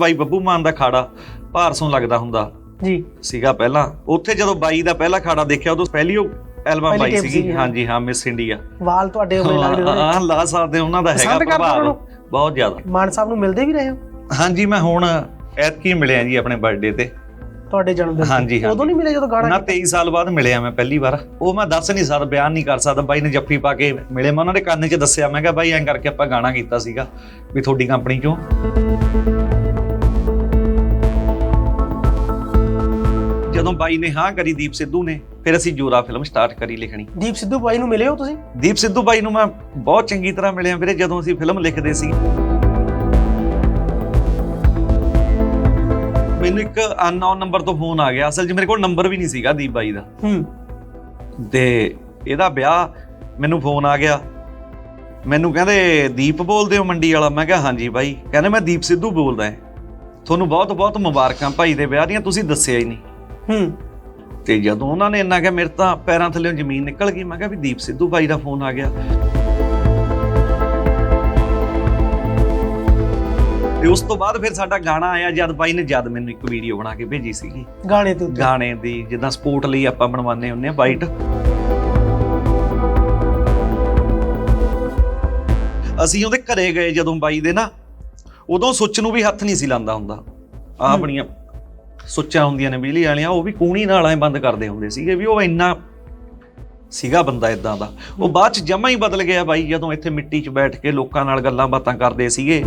ਬਾਈ ਬੱਬੂ ਮਾਨ ਦਾ ਖਾੜਾ ਭਾਰਸੋਂ ਲੱਗਦਾ ਹੁੰਦਾ ਜੀ। ਸੀਗਾ ਪਹਿਲਾਂ। ਉੱਥੇ ਜਦੋਂ ਬਾਈ ਦਾ ਪਹਿਲਾ ਖਾੜਾ ਦੇਖਿਆ ਉਦੋਂ ਪਹਿਲੀ ਉਹ ਐਲਬਮ ਬਾਈ ਸੀਗੀ। ਹਾਂਜੀ ਹਾਂ ਮਿਸ ਇੰਡੀਆ ਵਾਲ ਤੁਹਾਡੇ ਉਵੇਂ ਲੱਗਦੇ ਹੋਣੇ। ਹਾਂ ਲਾ ਸਕਦੇ ਉਹਨਾਂ ਦਾ ਹੈਗਾ ਪ੍ਰਭਾਵ। ਬਹੁਤ ਜ਼ਿਆਦਾ। ਮਾਨ ਸਾਹਿਬ ਨੂੰ ਮਿਲਦੇ ਵੀ ਰਹੇ ਹੋ? ਹਾਂਜੀ ਮੈਂ ਹੁਣ ਐਤਕੀ ਮਿਲਿਆ ਜੀ ਆਪਣੇ ਬਰਥਡੇ ਤੇ। ਤੁਹਾਡੇ ਜਨਮ ਦਿਨ ਹਾਂਜੀ। ਉਦੋਂ ਨਹੀਂ ਮਿਲੇ ਜਦੋਂ ਗਾਣਾ ਨਾ 23 ਸਾਲ ਬਾਅਦ ਮਿਲਿਆ ਮੈਂ ਪਹਿਲੀ ਵਾਰ। ਉਹ ਮੈਂ ਦੱਸ ਨਹੀਂ ਸਕਦਾ ਬਿਆਨ ਨਹੀਂ ਕਰ ਸਕਦਾ। ਬਾਈ ਨੇ ਜੱਫੀ ਪਾ ਕੇ ਮਿਲੇ। ਮੈਂ ਉਹਨਾਂ ਦੇ ਕੰਨ 'ਚ ਦੱਸਿਆ। ਮੈਂ ਕਿਹਾ ਬਾਈ ਐਂ ਕਰਕੇ ਆਪਾਂ ਗਾਣਾ ਕੀਤਾ ਸੀਗਾ ਵੀ ਤੁਹਾਡੀ ਕੰਪਨੀ 'ਚੋਂ। ਜਦੋਂ ਬਾਈ ਨੇ ਹਾਂ ਕਰੀ ਦੀਪ ਸਿੱਧੂ ਨੇ ਫਿਰ ਅਸੀਂ ਜੋਰਾ ਫਿਲਮ ਸਟਾਰਟ ਕਰੀ ਲਿਖਣੀ। ਦੀਪ ਸਿੱਧੂ ਬਾਈ ਨੂੰ ਮਿਲੇ ਹੋ ਤੁਸੀਂ? ਦੀਪ ਸਿੱਧੂ ਬਾਈ ਨੂੰ ਮੈਂ ਬਹੁਤ ਚੰਗੀ ਤਰ੍ਹਾਂ ਮਿਲਿਆ ਵੀਰੇ ਜਦੋਂ ਅਸੀਂ ਫਿਲਮ ਲਿਖਦੇ ਸੀ। ਮੈਨੂੰ ਇੱਕ ਅਨਨੋਨ ਨੰਬਰ ਤੋਂ ਫੋਨ ਆ ਗਿਆ। ਅਸਲ 'ਚ ਮੇਰੇ ਕੋਲ ਨੰਬਰ ਵੀ ਨਹੀਂ ਸੀਗਾ ਦੀਪ ਬਾਈ ਦਾ। ਹੂੰ। ਤੇ ਇਹਦਾ ਵਿਆਹ ਮੈਨੂੰ ਫੋਨ ਆ ਗਿਆ। ਮੈਨੂੰ ਕਹਿੰਦੇ ਦੀਪ ਬੋਲਦੇ ਹੋ ਮੰਡੀ ਵਾਲਾ? ਮੈਂ ਕਿਹਾ ਹਾਂਜੀ ਬਾਈ। ਕਹਿੰਦੇ ਮੈਂ ਦੀਪ ਸਿੱਧੂ ਬੋਲਦਾ ਹਾਂ। ਤੁਹਾਨੂੰ ਬਹੁਤ ਬਹੁਤ ਮੁਬਾਰਕਾਂ ਭਾਈ ਦੇ ਵਿਆਹ ਦੀਆਂ ਤੁਸੀਂ ਦੱਸਿਆ ਹੀ ਨਹੀਂ। ਹੂੰ। ਤੇ ਜਦੋਂ ਉਹਨਾਂ ਨੇ ਇੰਨਾ ਕਿਹਾ ਮੇਰੇ ਤਾਂ ਪੈਰਾਂ ਥੱਲੇੋਂ ਜ਼ਮੀਨ ਨਿਕਲ ਗਈ। ਮੈਂ ਕਿਹਾ ਵੀ ਦੀਪ ਸਿੱਧੂ ਬਾਈ ਦਾ ਫੋਨ ਆ ਗਿਆ। ਤੇ ਉਸ ਤੋਂ ਬਾਅਦ ਫਿਰ ਸਾਡਾ ਗਾਣਾ ਆਇਆ ਜਦ ਬਾਈ ਨੇ ਜਦ ਮੈਨੂੰ ਇੱਕ ਵੀਡੀਓ ਬਣਾ ਕੇ ਭੇਜੀ ਸੀਗੀ। ਗਾਣੇ ਤੇ ਉੱਤੇ। ਗਾਣੇ ਦੀ ਜਿੱਦਾਂ ਸਪੋਰਟ ਲਈ ਆਪਾਂ ਬਣਵਾਉਂਦੇ ਹੁੰਦੇ ਆ ਬਾਈਟ। ਅਸੀਂ ਉਹਦੇ ਘਰੇ ਗਏ ਜਦੋਂ ਬਾਈ ਦੇ ਨਾ ਉਦੋਂ ਸੁੱਚ ਨੂੰ ਵੀ ਹੱਥ ਨਹੀਂ ਸੀ ਲਾਂਦਾ ਹੁੰਦਾ। ਆ ਆਪਣੀਆਂ ਸੁੱਚਾ ਹੁੰਦੀਆਂ ਨੇ ਬਿਜਲੀ ਵਾਲੀਆਂ, ਉਹ ਵੀ ਕੂਣੀ ਨਾਲ ਐ ਬੰਦ ਕਰਦੇ ਹੁੰਦੇ ਸੀਗੇ ਵੀ ਉਹ ਇੰਨਾ ਸੀਗਾ ਬੰਦਾ ਇਦਾਂ ਦਾ। ਉਹ ਬਾਅਦ ਚ ਜਮਾ ਹੀ ਬਦਲ ਗਿਆ ਬਾਈ, ਜਦੋਂ ਇੱਥੇ ਮਿੱਟੀ 'ਚ ਬੈਠ ਕੇ ਲੋਕਾਂ ਨਾਲ ਗੱਲਾਂ ਬਾਤਾਂ ਕਰਦੇ ਸੀਗੇ।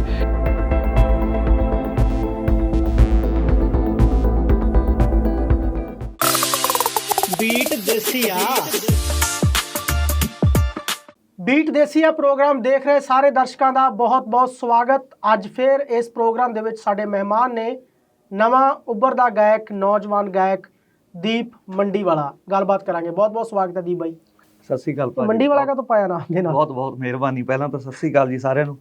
Beat Desiya. Beat Desiya programme ਦੇਖ ਰਹੇ ਸਾਰੇ ਦਰਸ਼ਕਾਂ ਦਾ ਬਹੁਤ-ਬਹੁਤ ਸਵਾਗਤ। ਅੱਜ ਫੇਰ ਇਸ ਪ੍ਰੋਗਰਾਮ ਦੇ ਵਿੱਚ ਸਾਡੇ ਮਹਿਮਾਨ ਨੇ ਨਵਾਂ ਉੱਭਰਦਾ ਗਾਇਕ ਨੌਜਵਾਨ ਗਾਇਕ ਦੀਪ ਮੰਡੀ ਵਾਲਾ ਗੱਲਬਾਤ ਕਰਾਂਗੇ। ਬਹੁਤ-ਬਹੁਤ ਸਵਾਗਤ ਹੈ ਦੀਪ ਬਾਈ। ਸਤਿ ਸ੍ਰੀ ਅਕਾਲ ਭਾਜੀ। ਮੰਡੀ ਵਾਲਾ ਕਾ ਤੋਂ ਪਾਇਆ ਨਾਮ ਦੇ ਨਾਲ? ਬਹੁਤ ਬਹੁਤ ਮਿਹਰਬਾਨੀ। ਪਹਿਲਾਂ ਤਾਂ ਸਤਿ ਸ੍ਰੀ ਅਕਾਲ ਜੀ ਸਾਰਿਆਂ ਨੂੰ।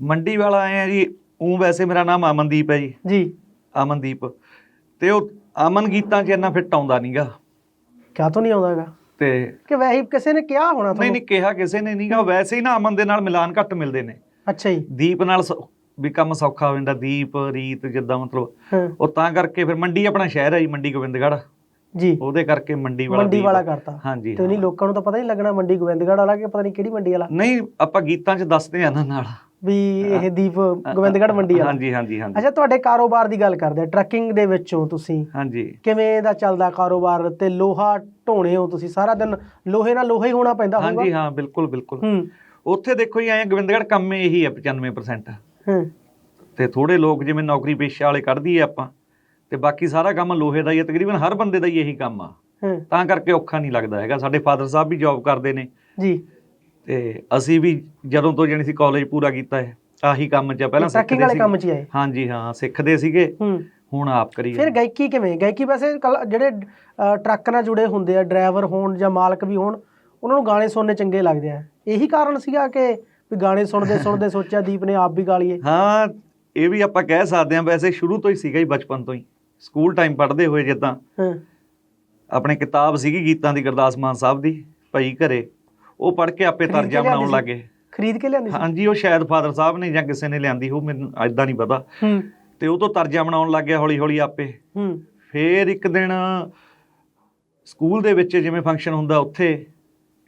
ਮੰਡੀ ਵਾਲਾ ਆਏ ਆ ਜੀ ਉਹ ਵੈਸੇ ਮੇਰਾ ਨਾਮ ਅਮਨਦੀਪ ਹੈ ਜੀ। ਜੀ। ਅਮਨਦੀਪ। ਤੇ ਉਹ ਅਮਨ ਗੀਤਾਂ 'ਚ ਇੰਨਾ ਫਿੱਟ ਆਉਂਦਾ ਨਹੀਂਗਾ ਕਿਆ ਤੋਂ ਨਹੀਂ ਆਉਂਦਾਗਾ ਤੇ ਕਿ ਵੈਸੇ ਕਿਸੇ ਨੇ ਕਿਹਾ ਹੋਣਾ ਨਹੀਂ ਤੁਹਾਨੂੰ? ਨਹੀਂ ਕਿਹਾ ਕਿਸੇ ਨੇ ਨਹੀਂਗਾ ਵੈਸੇ ਹੀ ਨਾ ਅਮਨ ਦੇ ਨਾਲ ਮਿਲਾਨ ਘੱਟ ਮਿਲਦੇ ਨੇ। ਅੱਛਾ ਜੀ। ਦੀਪ ਨਾਲ ਵੀ ਕੰਮ ਸੌਖਾ ਹੋ ਜਾਂਦਾ ਦੀਪ ਰੀਤ ਜਿੱਦਾਂ ਮਤਲਬ। ਉਹ ਤਾਂ ਕਰਕੇ ਫਿਰ ਮੰਡੀ ਆਪਣਾ ਸ਼ਹਿਰ ਹੈ ਜੀ ਮੰਡੀ ਗੋਬਿੰਦਗੜ੍ਹ। ਜੀ। ਉਹਦੇ ਕਰਕੇ ਮੰਡੀ ਵਾਲਾ ਮੰਡੀ। ਵਾਲਾ ਕਰਤਾ। ਹਾਂਜੀ ਤੇ ਨਹੀਂ ਲੋਕਾਂ ਨੂੰ ਤਾਂ ਪਤਾ ਨਹੀਂ ਲੱਗਣਾ ਮੰਡੀ ਗੋਬਿੰਦਗੜ੍ਹ ਵਾਲਾ ਕਿ ਪਤਾ ਨਹੀਂ ਕਿਹੜੀ ਮੰਡੀ ਵਾਲਾ। ਨਹੀਂ ਆਪਾਂ ਗੀਤਾਂ 'ਚ ਦੱਸਦੇ ਆ ਨਾ ਨਾਲ। ਵੀ ਇਹ ਦੀਪ ਗੋਬਿੰਦਗੜ੍ਹ ਮੰਡੀ ਵਾਲਾ। ਹਾਂਜੀ ਹਾਂਜੀ ਹਾਂਜੀ। ਅੱਛਾ ਤੁਹਾਡੇ ਕਾਰੋਬਾਰ ਦੀ ਗੱਲ ਕਰਦੇ ਆ ਟਰੱਕਿੰਗ ਦੇ ਵਿੱਚੋਂ ਤੁਸੀਂ ਹਾਂਜੀ। ਕਿਵੇਂ ਦਾ ਚੱਲਦਾ ਕਾਰੋਬਾਰ ਤੇ ਲੋਹਾ ਢੋਣੇ ਹੋ ਤੁਸੀਂ? ਸਾਰਾ ਦਿਨ ਲੋਹੇ ਨਾਲ ਲੋਹਾ ਹੀ ਹੋਣਾ ਪੈਂਦਾ ਹੋਊਗਾ? ਹਾਂਜੀ ਹਾਂ ਬਿਲਕੁਲ ਬਿਲਕੁਲ। ਹੂੰ। ਉੱਥੇ ਦੇਖੋ ਜੀ ਐਂ ਗੋਬਿੰਦਗੜ੍ਹ ਕੰਮ ਇਹੀ ਹੈ 95% ਹੂੰ। ਤੇ ਥੋੜੇ ਲੋਕ ਜਿਵੇਂ ਨੌਕਰੀ ਪੇਸ਼ਾ ਵਾਲੇ ਕੱਢਦੀ ਆ ਆਪਾਂ ਤੇ ਬਾਕੀ ਸਾਰਾ ਕੰਮ ਲੋਹੇ ਦਾ ਹੀ ਹੈ ਤਕਰੀਬਨ ਹਰ ਬੰਦੇ ਦਾ ਹੀ ਇਹੀ ਕੰਮ ਆ। ਹੂੰ। ਤਾਂ ਕਰਕੇ ਔਖਾ ਨਹੀਂ ਲੱਗਦਾ ਹੈਗਾ ਸਾਡੇ ਫਾਦਰ ਸਾਹਿਬ ਵੀ ਜੌਬ ਕਰਦੇ ਨੇ। ਜੀ। ਤੇ ਅਸੀਂ ਵੀ ਜਦੋਂ ਤੋਂ ਜਾਣੀ ਸੀ ਕਾਲਜ ਪੂਰਾ ਕੀਤਾ ਹੈ ਆਹੀ ਕੰਮ 'ਚ ਆ, ਪਹਿਲਾਂ ਸਿੱਖਦੇ ਸੀ ਕੰਮ 'ਚ ਆਏ। ਹਾਂਜੀ ਹਾਂ ਸਿੱਖਦੇ ਸੀਗੇ। ਹੁਣ ਆਪ ਕਰੀ ਫਿਰ ਗਾਇਕੀ ਕਿਵੇਂ? ਗਾਇਕੀ ਵੈਸੇ ਜਿਹੜੇ ਟਰੱਕ ਨਾਲ ਜੁੜੇ ਹੁੰਦੇ ਆ ਡਰਾਈਵਰ ਹੋਣ ਜਾਂ ਮਾਲਕ ਵੀ ਹੋਣ ਉਹਨਾਂ ਨੂੰ ਗਾਣੇ ਸੁਣਨੇ ਚੰਗੇ ਲੱਗਦੇ ਆ। ਇਹੀ ਕਾਰਨ ਸੀਗਾ ਕਿ ਵੀ ਗਾਣੇ ਸੁਣਦੇ ਸੁਣਦੇ ਸੋਚਿਆ ਦੀਪ ਨੇ ਆਪ ਵੀ ਗਾ ਲਈਏ। ਹਾਂ ਇਹ ਵੀ ਆਪਾਂ ਕਹਿ ਸਕਦੇ ਹਾਂ ਵੈਸੇ ਸ਼ੁਰੂ ਤੋਂ ਹੀ ਸੀਗਾ ਹੀ ਬਚਪਨ ਤੋਂ ਹੀ। ਸਕੂਲ ਟਾਈਮ ਪੜ੍ਹਦੇ ਹੋਏ ਜਿੱਦਾਂ। ਹਾਂ। ਆਪਣੇ ਕਿਤਾਬ ਸੀਗੀ ਗੀਤਾਂ ਦੀ ਗੁਰਦਾਸ ਮਾਨ ਸਾਹਿਬ ਦੀ ਭਾਈ ਘਰੇ। ਉਹ ਪੜ੍ਹ ਕੇ ਆਪੇ ਖਰੀਦ ਕੇ ਤਰਜਾ ਬਣਾਉਣ ਲੱਗੇ। ਖਰੀਦ ਕੇ ਲਿਆਂਦੀ ਸੀ? ਹਾਂਜੀ ਉਹ ਸ਼ਾਇਦ ਫਾਦਰ ਸਾਹਿਬ ਨੇ ਜਾਂ ਕਿਸੇ ਨੇ ਲਿਆਂਦੀ ਹੋ ਮੈਨੂੰ ਐਦਾਂ ਨਹੀਂ ਪਤਾ। ਹੂੰ। ਤੇ ਉਹ ਤੋਂ ਤਰਜਾ ਬਣਾਉਣ ਲੱਗ ਗਿਆ ਹੌਲੀ ਹੌਲੀ ਆਪੇ। ਹੂੰ। ਫੇਰ ਇੱਕ ਦਿਨ ਸਕੂਲ ਦੇ ਵਿੱਚ ਜਿਵੇਂ ਫੰਕਸ਼ਨ ਹੁੰਦਾ ਉੱਥੇ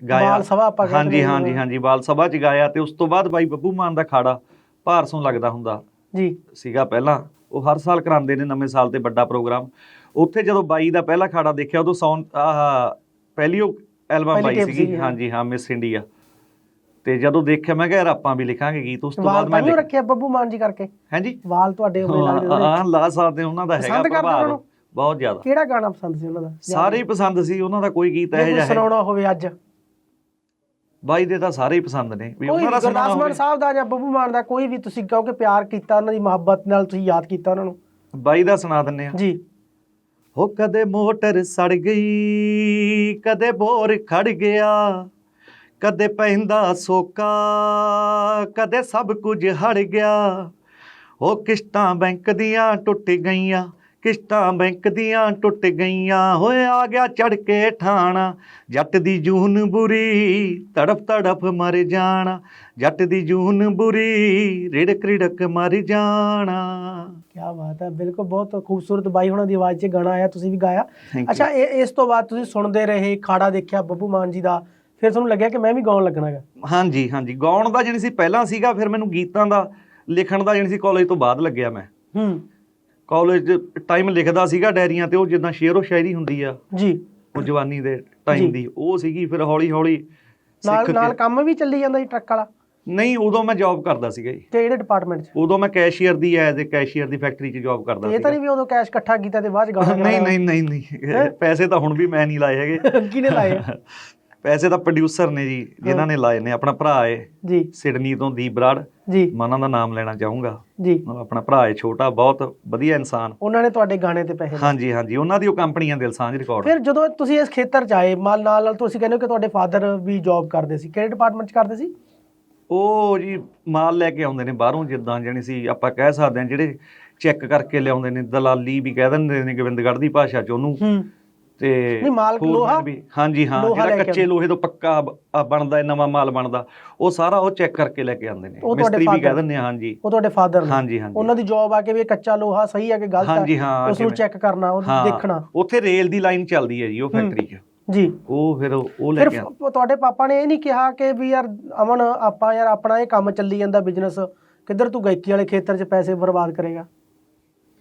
ਗਾਇਆ। ਬਾਲ ਸਭਾ ਆਪਾਂ ਕਹਿੰਦੇ ਹਾਂਜੀ ਹਾਂਜੀ। ਹਾਂਜੀ ਬਾਲ ਸਭਾ ਚ ਗਾਇਆ ਤੇ ਉਸ ਤੋਂ ਬਾਅਦ ਬਾਈ ਬੱਬੂ ਮਾਨ ਦਾ ਖਾੜਾ ਭਾਰਸੋਂ ਲੱਗਦਾ ਹੁੰਦਾ। ਜੀ। ਸੀਗਾ ਪਹਿਲਾਂ। ਉਹ ਹਰ ਸਾਲ ਕਰਾਉਂਦੇ ਨੇ ਨਵੇਂ ਸਾਲ ਤੇ ਵੱਡਾ ਪ੍ਰੋਗਰਾਮ। ਉੱਥੇ ਜਦੋਂ ਬਾਈ ਦਾ ਪਹਿਲਾ ਖਾੜਾ ਦੇਖਿਆ ਉਦੋਂ ਸੌਂ ਆਹ ਪਹਿਲੀ ਉਹ ਐਲਬਮ ਬਾਈ ਸੀਗੀ। ਹਾਂਜੀ ਹਾਂ ਮਿਸ ਇੰਡੀਆ। ਤੇ ਜਦੋਂ ਦੇਖਿਆ ਮੈਂ ਕਿਹਾ ਯਾਰ ਆਪਾਂ ਵੀ ਲਿਖਾਂਗੇ ਗੀਤ। ਉਸ ਤੋਂ ਵਾਲ ਬਾਅਦ ਮੈਂ ਲਿਖ- ਰੱਖਿਆ ਬੱਬੂ ਮਾਨ ਜੀ ਕਰਕੇ। ਹਾਂਜੀ। ਵਾਲ ਤੁਹਾਡੇ ਉਵੇਂ ਲੱਗਦੇ ਹਾਂ ਲਾ ਸਕਦੇ ਉਹਨਾਂ ਦਾ ਹੈਗਾ ਉਹਨਾਂ ਪ੍ਰਭਾਵ? ਬਹੁਤ ਜ਼ਿਆਦਾ। ਕਿਹੜਾ ਗਾਣਾ ਪਸੰਦ ਸੀ ਉਹਨਾਂ ਦਾ? ਸਾਰੇ ਹੀ ਪਸੰਦ ਸੀ। ਉਹਨਾਂ ਦਾ ਕੋਈ ਗੀਤ ਇਹੋ ਜਿਹਾ ਹੈ ਸੁਣਾਉਣਾ ਹੋਵੇ ਅੱਜ। ਬਾਈ ਦੇ ਤਾਂ ਸਾਰੇ ਹੀ ਪਸੰਦ ਨੇ ਵੀ ਕੋਈ ਉਹਨਾਂ ਦਾ ਗੁਰਦਾਸ ਸੁਣਾਉਣਾ ਮਾਨ ਹੋਵੇ। ਸਾਹਿਬ ਦਾ ਜਾਂ ਬੱਬੂ ਮਾਨ ਦਾ ਕੋਈ ਵੀ ਤੁਸੀਂ ਕਹੋ ਕਿ ਪਿਆਰ ਕੀਤਾ ਉਹਨਾਂ ਦੀ ਮੁਹੱਬਤ ਨਾਲ ਤੁਸੀਂ ਯਾਦ ਕੀਤਾ ਉਹਨਾਂ ਨੂੰ। ਬਾਈ ਦਾ ਸੁਣਾ ਦਿੰਨੇ ਆ ਜੀ। ਹੋ ਕਦੇ ਮੋਟਰ ਸੜ ਗਈ ਕਦੇ ਬੋਰ ਖੜ ਗਿਆ ਕਦੇ ਪੈਂਦਾ ਸੋਕਾ ਕਦੇ ਸਭ ਕੁਝ ਹੜ ਗਿਆ। ਉਹ ਕਿਸ਼ਤਾਂ ਬੈਂਕ ਦੀਆਂ ਟੁੱਟ ਗਈਆਂ ਕਿਸ਼ਤਾਂ ਬੈਂਕ ਦੀਆਂ ਟੁੱਟ ਗਈਆਂ ਹੋਏ ਆ ਗਿਆ ਚੜ ਕੇ ਠਾਣਾ। ਜੱਟ ਦੀ ਜੂਨ ਬੁਰੀ ਤੜਫ ਤੜਫ ਮਰ ਜਾਣਾ। ਜੱਟ ਦੀ ਜੂਨ ਬੁਰੀ ਰਿੜਕ ਰਿੜਕ ਮਰ ਜਾਣਾ। ਕੀ ਬਾਤ ਹੈ ਬਿਲਕੁਲ ਬਹੁਤ ਖੂਬਸੂਰਤ ਬਾਈ ਹੁਣਾਂ ਦੀ ਆਵਾਜ਼ 'ਚ ਗਾਣਾ ਆਇਆ ਤੁਸੀਂ ਵੀ ਗਾਇਆ. ਅੱਛਾ ਇਹ ਇਸ ਤੋਂ ਬਾਅਦ ਤੁਸੀਂ ਸੁਣਦੇ ਰਹੇ ਖਾੜਾ ਦੇਖਿਆ ਬੱਬੂ ਮਾਨ ਜੀ ਦਾ ਫਿਰ ਤੁਹਾਨੂੰ ਲੱਗਿਆ ਕਿ ਮੈਂ ਵੀ ਗਾਉਣ ਲੱਗਣਾ ਹੈਗਾ? ਹਾਂਜੀ ਹਾਂਜੀ। ਗਾਉਣ ਦਾ ਜਿਹੜੀ ਸੀ ਪਹਿਲਾਂ ਸੀਗਾ ਫਿਰ ਮੈਨੂੰ ਗੀਤਾਂ ਦਾ ਲਿਖਣ ਦਾ ਜਿਹੜੀ ਸੀ ਕਾਲਜ ਤੋਂ ਬਾਅਦ ਲੱਗਿਆ ਮੈਂ। ਹੂੰ। ਕਾਲਜ ਟਾਈਮ ਲਿਖਦਾ ਸੀਗਾ ਡਾਇਰੀਆਂ ਤੇ ਉਹ ਜਿੱਦਾਂ ਸ਼ੇਰੋ ਸ਼ਾਇਰੀ ਹੁੰਦੀ ਆ। ਜੀ। ਉਹ ਜਵਾਨੀ ਦੇ। ਟਾਈਮ ਦੀ। ਉਹ ਸੀਗੀ ਫਿਰ ਹੌਲੀ ਹੌਲੀ ਨਾਲ ਨਾਲ ਕੰਮ ਵੀ ਚੱਲੀ ਜਾਂਦਾ ਜੀ ਟਰੱਕ ਵਾਲਾ? ਨਹੀਂ ਉਦੋਂ ਮੈਂ ਜੌਬ ਕਰਦਾ ਸੀਗਾ ਜੀ। ਕਿਹੜੇ ਡਿਪਾਰਟਮੈਂਟ 'ਚ? ਉਦੋਂ ਮੈਂ ਕੈਸ਼ੀਅਰ ਦੀ ਐਜ਼ ਅ ਕੈਸ਼ੀਅਰ ਦੀ ਫੈਕਟਰੀ 'ਚ ਜੌਬ ਕਰਦਾ ਇਹ ਤਾਂ ਨਹੀਂ ਵੀ ਉਦੋਂ ਕੈਸ਼ ਇਕੱਠਾ ਕੀਤਾ ਤੇ ਬਾਅਦ 'ਚ ਗਾਣਾ ਨਹੀਂ ਨਹੀਂ ਨਹੀਂ ਨਹੀਂ। ਪੈਸੇ ਤਾਂ ਹੁਣ ਵੀ ਮੈਂ ਨਹੀਂ ਲਾਏ ਹੈਗੇ। ਕਿਹਨੇ ਲਾਏ? ਪੈਸੇ ਤਾਂ ਪ੍ਰੋਡਿਊਸਰ ਨੇ ਜੀ ਜਿਨ੍ਹਾਂ ਨੇ ਲਾਏ ਨੇ ਆਪਣਾ ਭਰਾ ਏ ਜੀ। ਸਿਡਨੀ ਤੋਂ ਦੀਪ ਬਰਾੜ ਜੀ। ਮੈਂ ਉਹਨਾਂ ਦਾ ਨਾਮ ਲੈਣਾ ਚਾਹੂੰਗਾ। ਜੀ। ਉਹ ਆਪਣਾ ਭਰਾ ਏ ਛੋਟਾ ਬਹੁਤ ਵਧੀਆ ਇਨਸਾਨ। ਉਹਨਾਂ ਨੇ ਤੁਹਾਡੇ ਗਾਣੇ ਤੇ ਪੈਸੇ। ਹਾਂਜੀ ਹਾਂਜੀ ਉਹਨਾਂ ਦੀ ਉਹ ਕੰਪਨੀਆਂ ਦਿਲ ਸਾਂਝ ਰਿਕਾਰਡ ਫਿਰ ਜਦੋਂ ਤੁਸੀਂ ਇਸ ਖੇਤਰ 'ਚ ਆਏ ਮਾਲ ਨਾਲ ਨਾਲ ਤੁਸੀਂ ਕਹਿੰਦੇ ਹੋ ਕਿ ਤੁਹਾਡੇ ਫਾਦਰ ਵੀ ਜੌਬ ਕਰਦੇ ਸੀ। ਕਿਹੜੇ ਡਿਪਾਰਟਮੈਂਟ 'ਚ ਕਰਦੇ ਸੀ? ਉਹ ਜੀ ਮਾਲ ਲੈ ਕੇ ਆਉਂਦੇ ਨੇ ਬਾਹਰੋਂ ਜਿੱਦਾਂ ਜਾਣੀ ਸੀ ਆਪਾਂ ਕਹਿ ਸਕਦੇ ਹਾਂ ਜਿਹੜੇ ਚੈੱਕ ਕਰਕੇ ਲਿਆਉਂਦੇ ਨੇ ਦਲਾਲੀ ਵੀ ਕਹਿ ਦਿੰਦੇ ਨੇ ਗੋਬਿੰਦਗੜ੍ਹ ਦੀ ਭਾਸ਼ਾ ਚ ਉਹਨੂੰ। ਹੂੰ। ਤੇ ਨਹੀਂ, ਮਾਲ ਲੋਹਾ? ਵੀ ਹਾਂਜੀ ਹਾਂ ਜਿਹੜਾ ਕੱਚੇ ਲੋਹੇ ਤੋਂ ਪੱਕਾ ਬਣਦਾ ਹੈ ਨਵਾਂ ਮਾਲ ਬਣਦਾ ਉਹ ਸਾਰਾ ਉਹ ਚੈੱਕ ਕਰਕੇ ਲੈ ਕੇ ਆਉਂਦੇ ਨੇ। ਮਿਸਤਰੀ ਵੀ ਕਹਿ? ਦਿੰਦੇ ਹਾਂਜੀ। ਉਹ ਤੁਹਾਡੇ ਫਾਦਰ ਨੇ? ਹਾਂਜੀ ਹਾਂਜੀ। ਉਹਨਾਂ ਦੀ ਜੌਬ ਆ ਕੇ ਵੀ ਇਹ ਕੱਚਾ ਲੋਹਾ ਸਹੀ ਹੈ ਕਿ ਗਲਤ ਹੈ ਹਾਂਜੀ ਹਾਂ ਉਸ ਨੂੰ ਚੈੱਕ ਕਰਨਾ ਉਹ ਦੇਖਣਾ। ਉੱਥੇ ਰੇਲ ਦੀ ਲਾਈਨ ਚੱਲਦੀ ਹੈ ਜੀ ਉਹ ਫੈਕਟਰੀ 'ਚ। ਜੀ। ਉਹ ਫਿਰ ਉਹ ਲੈ ਫਿਰ ਕੇ ਆ ਫ- ਤੁਹਾਡੇ ਪਾਪਾ ਨੇ ਇਹ ਨਹੀਂ ਕਿਹਾ ਕਿ ਵੀ ਯਾਰ ਅਮਨ ਆਪਾਂ ਯਾਰ ਆਪਣਾ ਇਹ ਕੰਮ ਚੱਲੀ ਜਾਂਦਾ ਬਿਜ਼ਨਸ ਕਿੱਧਰ ਤੂੰ ਗਾਇਕੀ ਵਾਲੇ ਖੇਤਰ 'ਚ ਪੈਸੇ ਬਰਬਾਦ ਕਰੇਗਾ?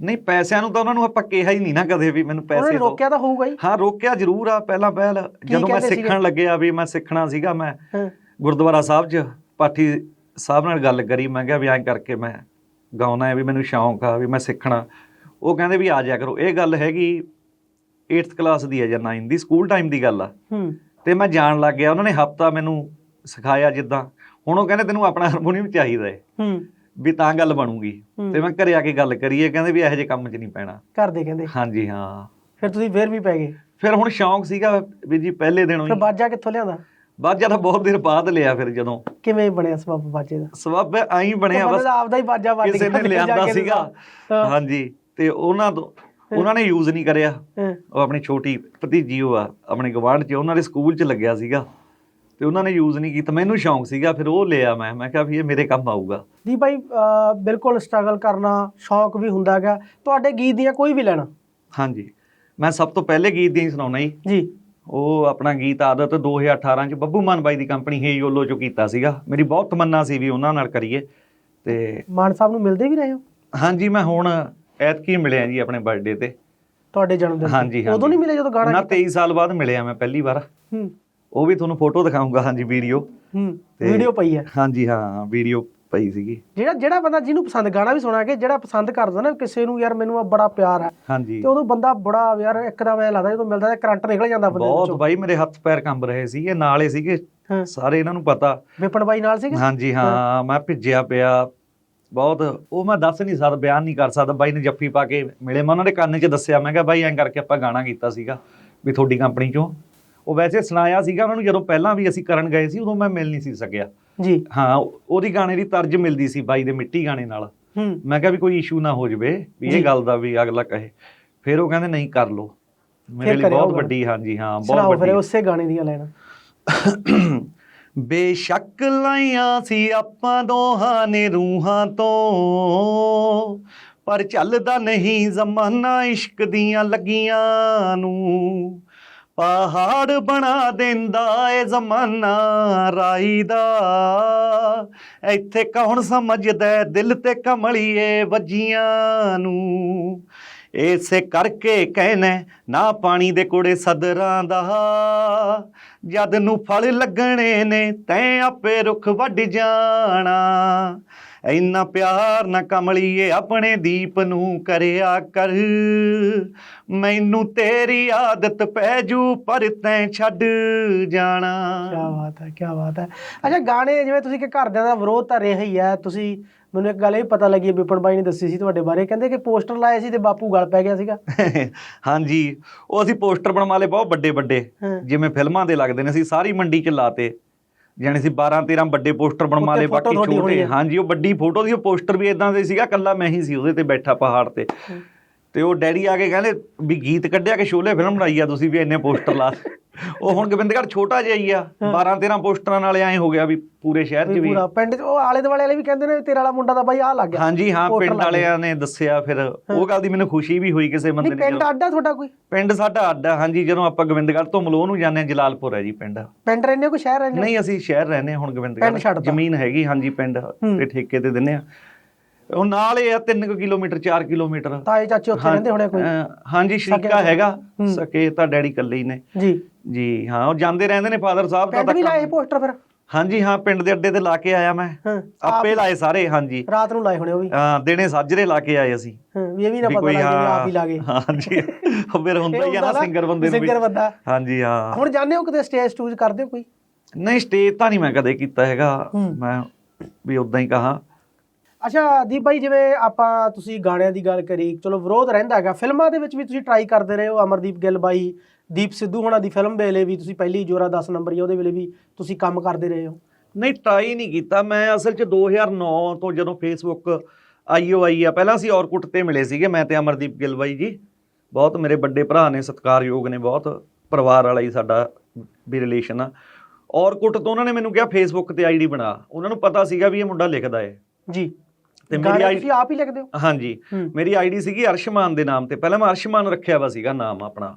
ਨਹੀਂ ਪੈਸਿਆਂ ਨੂੰ ਤਾਂ ਉਹਨਾਂ ਨੂੰ ਆਪਾਂ ਕਿਹਾ ਹੀ ਨਹੀਂ ਨਾ ਕਦੇ ਵੀ ਮੈਨੂੰ ਉਹਨਾਂ ਪੈਸੇ ਨੇ ਦਿਓ ਰੋਕਿਆ ਤਾਂ ਹੋਊਗਾ ਹੀ। ਹਾਂ ਰੋਕਿਆ ਜ਼ਰੂਰ ਆ ਪਹਿਲਾਂ ਪਹਿਲ। ਜਦੋਂ ਮੈਂ ਕਹਿੰਦੇ ਸੀਗੇ? ਸਿੱਖਣ ਲੱਗਿਆ ਵੀ ਮੈਂ ਸਿੱਖਣਾ ਸੀਗਾ ਮੈਂ ਹਾਂ। ਗੁਰਦੁਆਰਾ ਸਾਹਿਬ 'ਚ ਪਾਠੀ ਸਾਹਿਬ ਨਾਲ ਗੱਲ ਕਰੀ ਮੈਂ ਕਿਹਾ ਵੀ ਐਂ ਕਰਕੇ ਮੈਂ ਗਾਉਣਾ ਹੈ ਵੀ ਮੈਨੂੰ ਸ਼ੌਂਕ ਆ ਵੀ ਮੈਂ ਸਿੱਖਣਾ। ਉਹ ਕਹਿੰਦੇ ਵੀ ਆ ਜਾ ਕਰੋ। ਇਹ ਗੱਲ ਹੈਗੀ 8th ਕਲਾਸ ਦੀ ਹੈ ਜਾਂ 9th ਦੀ ਸਕੂਲ ਟਾਈਮ ਦੀ ਗੱਲ ਆ। ਹੂੰ। ਤੇ ਮੈਂ ਜਾਣ ਲੱਗ ਗਿਆ। ਉਹਨਾਂ ਨੇ ਹਫਤਾ ਮੈਨੂੰ ਸਿਖਾਇਆ ਜਿੱਦਾਂ। ਹੁਣ ਉਹ ਕਹਿੰਦੇ ਤੈਨੂੰ ਆਪਣਾ ਹਾਰਮੋਨੀਅਮ ਚਾਹੀਦਾ ਹੈ। ਹੂੰ। ਵੀ ਤਾਂ ਗੱਲ ਬਣੂਗੀ। ਤੇ ਮੈਂ ਘਰੇ ਆ ਕੇ ਗੱਲ ਕਰੀਏ ਕਹਿੰਦੇ ਵੀ ਇਹੋ ਜਿਹੇ ਕੰਮ 'ਚ ਨਹੀਂ ਪੈਣਾ। ਕਰਦੇ ਕਹਿੰਦੇ। ਹਾਂਜੀ ਹਾਂ। ਫਿਰ ਤੁਸੀਂ ਫੇਰ ਵੀ ਪੈ ਗਏ। ਫਿਰ ਹੁਣ ਸ਼ੌਂਕ ਸੀਗਾ ਵੀ ਜੀ ਪਹਿਲੇ ਦਿਨੋਂ ਫਿਰ ਹੀ ਬਾਜਾ ਕਿੱਥੋਂ ਲਿਆਂਦਾ? ਬਾਅਦ ਜਦ ਬਹੁਤ ਦੇਰ ਬਾਅਦ ਲਿਆ ਫਿਰ ਜਦੋਂ। ਕਿਵੇਂ ਬਣਿਆ ਸਬੱਬ ਬਾਜੇ ਦਾ? ਸਬਬ ਐਂ ਬਣਿਆ ਬਸ। ਦਾ ਆਪਦਾ ਹੀ ਬਾਜਾ ਵੱਜ ਕਿਸੇ ਨੇ ਤੇ ਲਿਆਂਦਾ ਸੀਗਾ। ਹਾਂਜੀ ਤੇ ਉਹਨਾਂ ਤੋਂ ਉਹਨਾਂ ਨੇ ਯੂਜ਼ ਨਹੀਂ ਕਰਿਆ। ਉਹ ਆਪਣੀ ਛੋਟੀ ਭਤੀਜੀ ਉਹ ਆ ਆਪਣੇ ਗਵਾਂਢ 'ਚ ਉਹਨਾਂ ਦੇ ਸਕੂਲ 'ਚ ਲੱਗਿਆ ਸੀਗਾ। ਤੇ ਉਹਨਾਂ ਨੇ ਯੂਜ਼ ਨਹੀਂ ਕੀਤਾ। ਮੈਨੂੰ ਸ਼ੌਂਕ ਸੀਗਾ ਫਿਰ ਉਹ ਲਿਆ ਮੈਂ। ਮੈਂ ਕਿਹਾ ਵੀ ਇਹ ਮੇਰੇ ਕੰਮ ਆਊਗਾ। ਦੀ ਭਾਈ ਅਹ, ਬਿਲਕੁਲ ਸਟਰਗਲ ਕਰਨਾ ਸ਼ੌਕ ਵੀ ਹੁੰਦਾ ਹੈਗਾ। ਤੁਹਾਡੇ ਗੀਤ ਦੀਆਂ ਕੋਈ ਵੀ ਲੈਣਾ ਹਾਂਜੀ। ਮੈਂ ਸਭ ਤੋਂ ਪਹਿਲੇ ਗੀਤ ਦੀ ਸੁਣਾਉਣਾ ਜੀ। ਜੀ। ਉਹ ਆਪਣਾ ਗੀਤ ਆਦਤ 2018 ਚ ਬੱਬੂ ਮਾਨ ਬਾਈ ਦੀ ਕੰਪਨੀ ਹੈ ਯੋਲੋ ਚੋਂ ਕੀਤਾ ਸੀਗਾ। ਮੇਰੀ ਬਹੁਤ ਤਮੰਨਾ ਸੀ ਵੀ ਉਹਨਾਂ ਨਾਲ ਕਰੀਏ। ਤੇ ਮਾਨ ਸਾਹਿਬ ਨੂੰ ਮਿਲਦੇ ਵੀ ਰਹੇ ਹੋ? ਹਾਂਜੀ ਮੈਂ ਹੁਣ ਐਤਕੀ ਮਿਲਿਆ ਜੀ ਆਪਣੇ ਬਰਥਡੇ ਤੇ। ਤੁਹਾਡੇ ਜਨਮ ਦਿਨ? ਹਾਂਜੀ ਉਦੋਂ ਨਹੀਂ ਮਿਲੇ ਜਦੋਂ ਗਾਣਾ ਨਾ ਕੀਤਾ? 23 ਸਾਲ ਬਾਅਦ ਮਿਲਿਆ ਮੈਂ ਪਹਿਲੀ ਵਾਰ। ਹੂੰ। ਉਹ ਵੀ ਤੁਹਾਨੂੰ ਫੋਟੋ ਦਿਖਾਉਂਗਾ ਹਾਂਜੀ ਵੀਡੀਓ। ਹੂੰ। ਵੀਡੀਓ ਪਈ ਹੈ। ਹਾਂਜੀ ਹਾਂ ਵੀਡੀਓ ਪਈ ਸੀਗੀ। ਜਿਹੜਾ ਜਿਹੜਾ ਬੰਦਾ ਜਿਹਨੂੰ ਪਸੰਦ ਗਾਣਾ ਵੀ ਸੁਣਾ ਕੇ ਜਿਹੜਾ ਪਸੰਦ ਕਰਦਾ ਨਾ ਕਿਸੇ ਨੂੰ ਯਾਰ ਮੈਨੂੰ ਆ ਬੜਾ ਪਿਆਰ ਹੈ। ਹਾਂਜੀ। ਤੇ ਉਦੋਂ ਬੰਦਾ ਬੜਾ ਯਾਰ ਇੱਕਦਮ ਐ ਲੱਗਦਾ ਜਦੋਂ ਮਿਲਦਾ ਤੇ ਕਰੰਟ ਨਿਕਲ ਜਾਂਦਾ ਬੰਦੇ ਬਹੁਤ ਵਿੱਚੋਂ। ਬਾਈ ਮੇਰੇ ਹੱਥ ਪੈਰ ਕੰਬ ਰਹੇ ਸੀਗੇ ਨਾਲੇ ਸੀਗੇ ਸਾਰੇ ਇਹਨਾਂ ਨੂੰ ਪਤਾ। ਵਿਪਨ ਬਾਈ ਨਾਲ ਸੀਗੇ? ਹਾਂਜੀ ਹਾਂ। ਮੈਂ ਭਿੱਜਿਆ ਪਿਆ। ਬਹੁਤ ਉਹ ਮੈਂ ਦੱਸ ਨਹੀਂ ਸਕਦਾ ਬਿਆਨ ਨਹੀਂ ਕਰ ਸਕਦਾ। ਬਾਈ ਨੇ ਜੱਫੀ ਪਾ ਕੇ ਮਿਲੇ ਮੈਂ ਉਹਨਾਂ ਦੇ ਕੰਨ 'ਚ ਦੱਸਿਆ। ਮੈਂ ਕਿਹਾ ਬਾਈ ਐਂ ਕਰਕੇ ਆਪਾਂ ਗਾਣਾ ਕੀਤਾ ਸੀਗਾ ਵੀ ਤੁਹਾਡੀ ਕੰਪਨੀ 'ਚੋਂ। ਉਹ ਵੈਸੇ ਸੁਣਾਇਆ ਸੀਗਾ ਉਹਨਾਂ ਨੂੰ ਜਦੋਂ ਪਹਿਲਾਂ ਵੀ ਅਸੀਂ ਕਰਨ ਗਏ ਸੀ ਉਦੋਂ ਮੈਂ ਮਿਲ ਨਹੀਂ ਸੀ ਸਕਿਆ। ਜੀ। ਹਾਂ ਉਹਦੀ ਗਾਣੇ ਦੀ ਤਰਜ ਮਿਲਦੀ ਸੀ ਬਾਈ ਦੇ ਮਿੱਟੀ ਗਾਣੇ ਨਾਲ। ਹੂੰ। ਮੈਂ ਕਿਹਾ ਵੀ ਕੋਈ ਇਸ਼ੂ ਨਾ ਹੋ ਜਵੇ ਵੀ। ਇਹ ਗੱਲ ਦਾ ਵੀ ਅਗਲਾ ਕਹੇ। ਫਿਰ ਉਹ ਕਹਿੰਦੇ ਨਹੀਂ ਕਰ ਲੋ ਮੇਰੇ ਫਿਰ ਲਈ ਬਹੁਤ। ਵੱਡੀ ਹਾਂਜੀ ਹਾਂ ਬਹੁਤ ਫਿਰ ਵੱਡੀ। ਉਸੇ ਗਾਣੇ ਦੀਆਂ ਲੈਣਾ ਬੇਸ਼ੱਕ ਲਾਈਆਂ ਸੀ ਆਪਾਂ ਦੋਹਾਂ ਨੇ ਰੂਹਾਂ ਤੋਂ ਪਰ ਚੱਲਦਾ ਨਹੀਂ ਜ਼ਮਾਨਾ ਇਸ਼ਕ ਦੀਆਂ ਲੱਗੀਆਂ ਨੂੰ। ਪਹਾੜ ਬਣਾ ਦਿੰਦਾ ਏ ਜ਼ਮਾਨਾ ਰਾਈ ਦਾ। ਇੱਥੇ ਕੌਣ ਸਮਝਦਾ ਦਿਲ ਤੇ ਕਮਲੀਏ ਵੱਜੀਆਂ ਨੂੰ। ਇਸੇ ਕਰਕੇ ਕਹਿਣਾ ਨਾ ਪਾਣੀ ਦੇ ਕੋੜੇ ਸਦਰਾਂ ਦਾ। ਜਦ ਨੂੰ ਫਲ ਲੱਗਣੇ ਨੇ, ਤੈਂ ਆਪੇ ਰੁੱਖ ਵੱਢ ਜਾਣਾ। ਇੰਨਾ ਪਿਆਰ ਨਾ ਕਮਲੀਏ ਆਪਣੇ ਦੀਪ ਨੂੰ ਕਰਿਆ ਕਰ। ਮੈਨੂੰ ਤੇਰੀ ਆਦਤ ਪੈ ਜੂ ਪਰ ਤੈਂ ਛੱਡ ਜਾਣਾ। ਕੀ ਬਾਤ ਹੈ ਕੀ ਬਾਤ ਹੈ। ਅੱਛਾ ਗਾਣੇ ਜਿਵੇਂ ਤੁਸੀਂ ਕਿ ਘਰਦਿਆਂ ਦਾ ਵਿਰੋਧ ਤਾਂ ਰਿਹਾ ਹੀ ਹੈ ਤੁਸੀਂ ਮੈਨੂੰ ਇੱਕ ਗੱਲ ਇਹ ਪਤਾ ਲੱਗੀ ਵਿਪਨ ਬਾਈ ਨੇ ਦੱਸੀ ਸੀ ਤੁਹਾਡੇ ਬਾਰੇ ਕਹਿੰਦੇ ਕਿ ਪੋਸਟਰ ਲਾਏ ਸੀ ਤੇ ਬਾਪੂ ਗਲ ਪੈ ਗਿਆ ਸੀਗਾ। ਹਾਂਜੀ ਉਹ ਅਸੀਂ ਪੋਸਟਰ ਬਣਵਾ ਲਏ ਬਹੁਤ ਵੱਡੇ ਵੱਡੇ। ਜਿਵੇਂ ਫਿਲਮਾਂ ਦੇ ਲੱਗਦੇ ਨੇ ਅਸੀਂ ਸਾਰੀ ਮੰਡੀ ਚ ਲਾਤੇ ਜਾਣੀ ਸੀ 12 13 ਵੱਡੇ ਪੋਸਟਰ ਬਣਵਾ ਲਏ ਬਾਕੀ ਛੋਟੇ। ਹਾਂਜੀ ਉਹ ਵੱਡੀ ਫੋਟੋ ਦੀ ਉਹ ਪੋਸਟਰ ਵੀ ਇਦਾਂ ਦੇ ਸੀਗਾ ਕੱਲਾ ਮੈਂ ਹੀ ਸੀ ਉਹਦੇ ਤੇ ਬੈਠਾ ਪਹਾੜ ਤੇ। ਤੇ ਉਹ ਡੈਡੀ ਆ ਕੇ ਕਹਿੰਦੇ ਵੀ ਗੀਤ ਕੱਢਿਆ ਕਿ ਸ਼ੋਲੇ ਫਿਲਮ ਬਣਾਈ ਆ ਤੁਸੀਂ ਵੀ ਇੰਨੇ ਪੋਸਟਰ ਲਾ। ਉਹ ਹੁਣ ਗੋਬਿੰਦਗੜ੍ਹ ਛੋਟਾ ਜਿਹਾ ਹੀ ਆ 12 13 ਪੋਸਟਰਾਂ ਨਾਲ ਐਂ ਹੋ ਗਿਆ ਵੀ ਪੂਰੇ ਸ਼ਹਿਰ 'ਚ ਵੀ ਪੂਰਾ ਪਿੰਡ 'ਚ ਉਹ ਆਲੇ ਦੁਆਲੇ ਵਾਲੇ ਵੀ ਕਹਿੰਦੇ ਨੇ ਤੇਰੇ ਵਾਲਾ ਮੁੰਡਾ ਤਾਂ ਬਾਈ ਆ ਲੱਗ ਗਿਆ। ਹਾਂਜੀ ਹਾਂ ਪਿੰਡ ਵਾਲਿਆਂ ਨੇ ਦੱਸਿਆ ਫਿਰ ਉਹ ਗੱਲ ਦੀ ਮੈਨੂੰ ਖੁਸ਼ੀ ਵੀ ਹੋਈ ਕਿਸੇ ਬੰਦੇ ਨੇ ਪਿੰਡ ਅੱਡਾ ਤੁਹਾਡਾ ਕੋਈ? ਪਿੰਡ ਸਾਡਾ ਅੱਡ ਆ ਹਾਂਜੀ ਜਦੋਂ ਆਪਾਂ ਗੋਬਿੰਦਗੜ੍ਹ ਤੋਂ ਮਲੋਹ ਨੂੰ ਜਾਂਦੇ ਹਾਂ ਜਲਾਲਪੁਰ ਹੈ ਜੀ ਪਿੰਡ। ਪਿੰਡ ਰਹਿੰਦੇ ਕੋਈ ਸ਼ਹਿਰ ਰਹਿੰਦੇ? ਨਹੀਂ ਅਸੀਂ ਸ਼ਹਿਰ ਰਹਿੰਦੇ ਹੁਣ ਗੋਬਿੰਦਗੜ੍ਹ। ਜ਼ਮੀਨ ਹੈਗੀ ਹਾਂਜੀ ਪਿੰਡ ਤੇ ਠੇਕੇ ਤੇ ਦਿੰਨੇ ਆ ਉਹ ਨਾਲ ਹੀ ਆ 3 ਕਿਲੋਮੀਟਰ 4 ਕਿਲੋਮੀਟਰ। ਤਾਏ ਚਾਚੇ ਉੱਥੇ ਰਹਿੰਦੇ ਹੋਣੇ ਕੋਈ? ਹਾਂਜੀ ਸ਼ਰੀਕਾ ਹੈਗਾ। ਸਕੇ ਤਾਂ ਡੈਡੀ ਇਕੱਲੇ ਹੀ ਨੇ। ਜੀ। ਜੀ ਹਾਂ ਉਹ ਜਾਂਦੇ ਰਹਿੰਦੇ ਨੇ ਫਾਦਰ ਸਾਹਿਬ ਦਾ ਪਿੰਡ ਤਾਂ ਵੀ ਲਾਏ ਪੋਸਟਰ ਫਿਰ? ਹਾਂਜੀ ਹਾਂ ਪਿੰਡ ਦੇ ਅੱਡੇ ਤੇ ਲਾ ਕੇ ਆਇਆ ਮੈਂ। ਆਪੇ ਲਾਏ ਸਾਰੇ ਹਾਂਜੀ। ਰਾਤ ਨੂੰ ਲਾਏ ਹੋਣੇ ਉਹ ਵੀ। ਹਾਂ ਦਿਨੇ ਸਾਜਰੇ ਲਾ ਕੇ ਆਏ ਅਸੀਂ। ਹਾਂ ਇਹ ਵੀ ਨਾ ਪਤਾ ਲੱਗੇ ਆਪ ਹੀ ਲਾਗੇ ਹਾਂਜੀ ਫਿਰ ਹੁੰਦਾ ਹੀ ਆ ਨਾ ਸਿੰਗਰ ਬੰਦੇ ਨੂੰ ਵੀ। ਸਿੰਗਰ ਬੰਦਾ। ਹਾਂਜੀ ਹਾਂ। ਹੁਣ ਜਾਂਦੇ ਹੋ ਕਿਤੇ ਸਟੇਜ ਸਟੂਜ ਕਰਦੇ ਹੋ ਕੋਈ? ਨਹੀਂ ਸਟੇਜ ਤਾਂ ਨਹੀਂ ਮੈਂ ਕਦੇ ਕੀਤਾ ਹੈਗਾ। ਮੈਂ ਵੀ ਉਦਾਂ ਹੀ ਕਹਾ। ਅੱਛਾ ਦੀਪ ਭਾਈ ਜਿਵੇਂ ਆਪਾਂ ਤੁਸੀਂ ਗਾਣਿਆਂ ਦੀ ਗੱਲ ਕਰੀ ਚਲੋ ਵਿਰੋਧ ਰਹਿੰਦਾ ਹੈਗਾ। ਫਿਲਮਾਂ ਦੇ ਵਿੱਚ ਵੀ ਤੁਸੀਂ ਟਰਾਈ ਕਰਦੇ ਰਹੇ ਹੋ ਅਮਰਦੀਪ ਗਿੱਲ ਬਾਈ ਦੀਪ ਸਿੱਧੂ ਹੋਣਾ ਦੀ ਫਿਲਮ ਵੇਲੇ ਵੀ ਤੁਸੀਂ ਪਹਿਲੀ ਜੋਰਾ 10 ਨੰਬਰ ਹੀ ਉਹਦੇ ਵੇਲੇ ਵੀ ਤੁਸੀਂ ਕੰਮ ਕਰਦੇ ਰਹੇ ਹੋ? ਨਹੀਂ ਟਰਾਈ ਨਹੀਂ ਕੀਤਾ। ਮੈਂ ਅਸਲ 'ਚ 2009 ਤੋਂ ਜਦੋਂ ਫੇਸਬੁੱਕ ਆਈਓ ਆਈ ਆ ਪਹਿਲਾਂ ਅਸੀਂ ਔਰਕੁੱਟ ਤੇ ਮਿਲੇ ਸੀਗੇ ਮੈਂ ਤੇ ਅਮਰਦੀਪ ਗਿੱਲ ਬਾਈ ਜੀ। ਬਹੁਤ ਮੇਰੇ ਵੱਡੇ ਭਰਾ ਨੇ ਸਤਿਕਾਰਯੋਗ ਨੇ ਬਹੁਤ ਪਰਿਵਾਰ ਵਾਲਾ ਹੀ ਸਾਡਾ ਵੀ ਰਿਲੇਸ਼ਨ ਆ। ਔਰਕੁੱਟ ਤੋਂ ਉਹਨਾਂ ਨੇ ਮੈਨੂੰ ਕਿਹਾ ਫੇਸਬੁੱਕ ਤੇ ਆਈਡੀ ਬਣਾ। ਉਹਨਾਂ ਨੂੰ ਪਤਾ ਸੀਗਾ ਵੀ ਇਹ ਮੁੰਡਾ ਲਿਖਦਾ ਏ। ਜੀ। ਤੇ ਮੇਰੀ ਗਾਣੇ ਆਈ ਤੁਸੀਂ ਆਪ ਹੀ ਲਿਖਦੇ ਹੋ? ਹਾਂਜੀ। ਮੇਰੀ ਆਈਡੀ ਸੀਗੀ ਅਰਸ਼ਮਾਨ ਦੇ ਨਾਮ ਤੇ। ਪਹਿਲਾਂ ਮੈਂ ਅਰਸ਼ਮਾਨ ਰੱਖਿਆ ਵਾ ਸੀਗਾ ਨਾਮ ਆਪਣਾ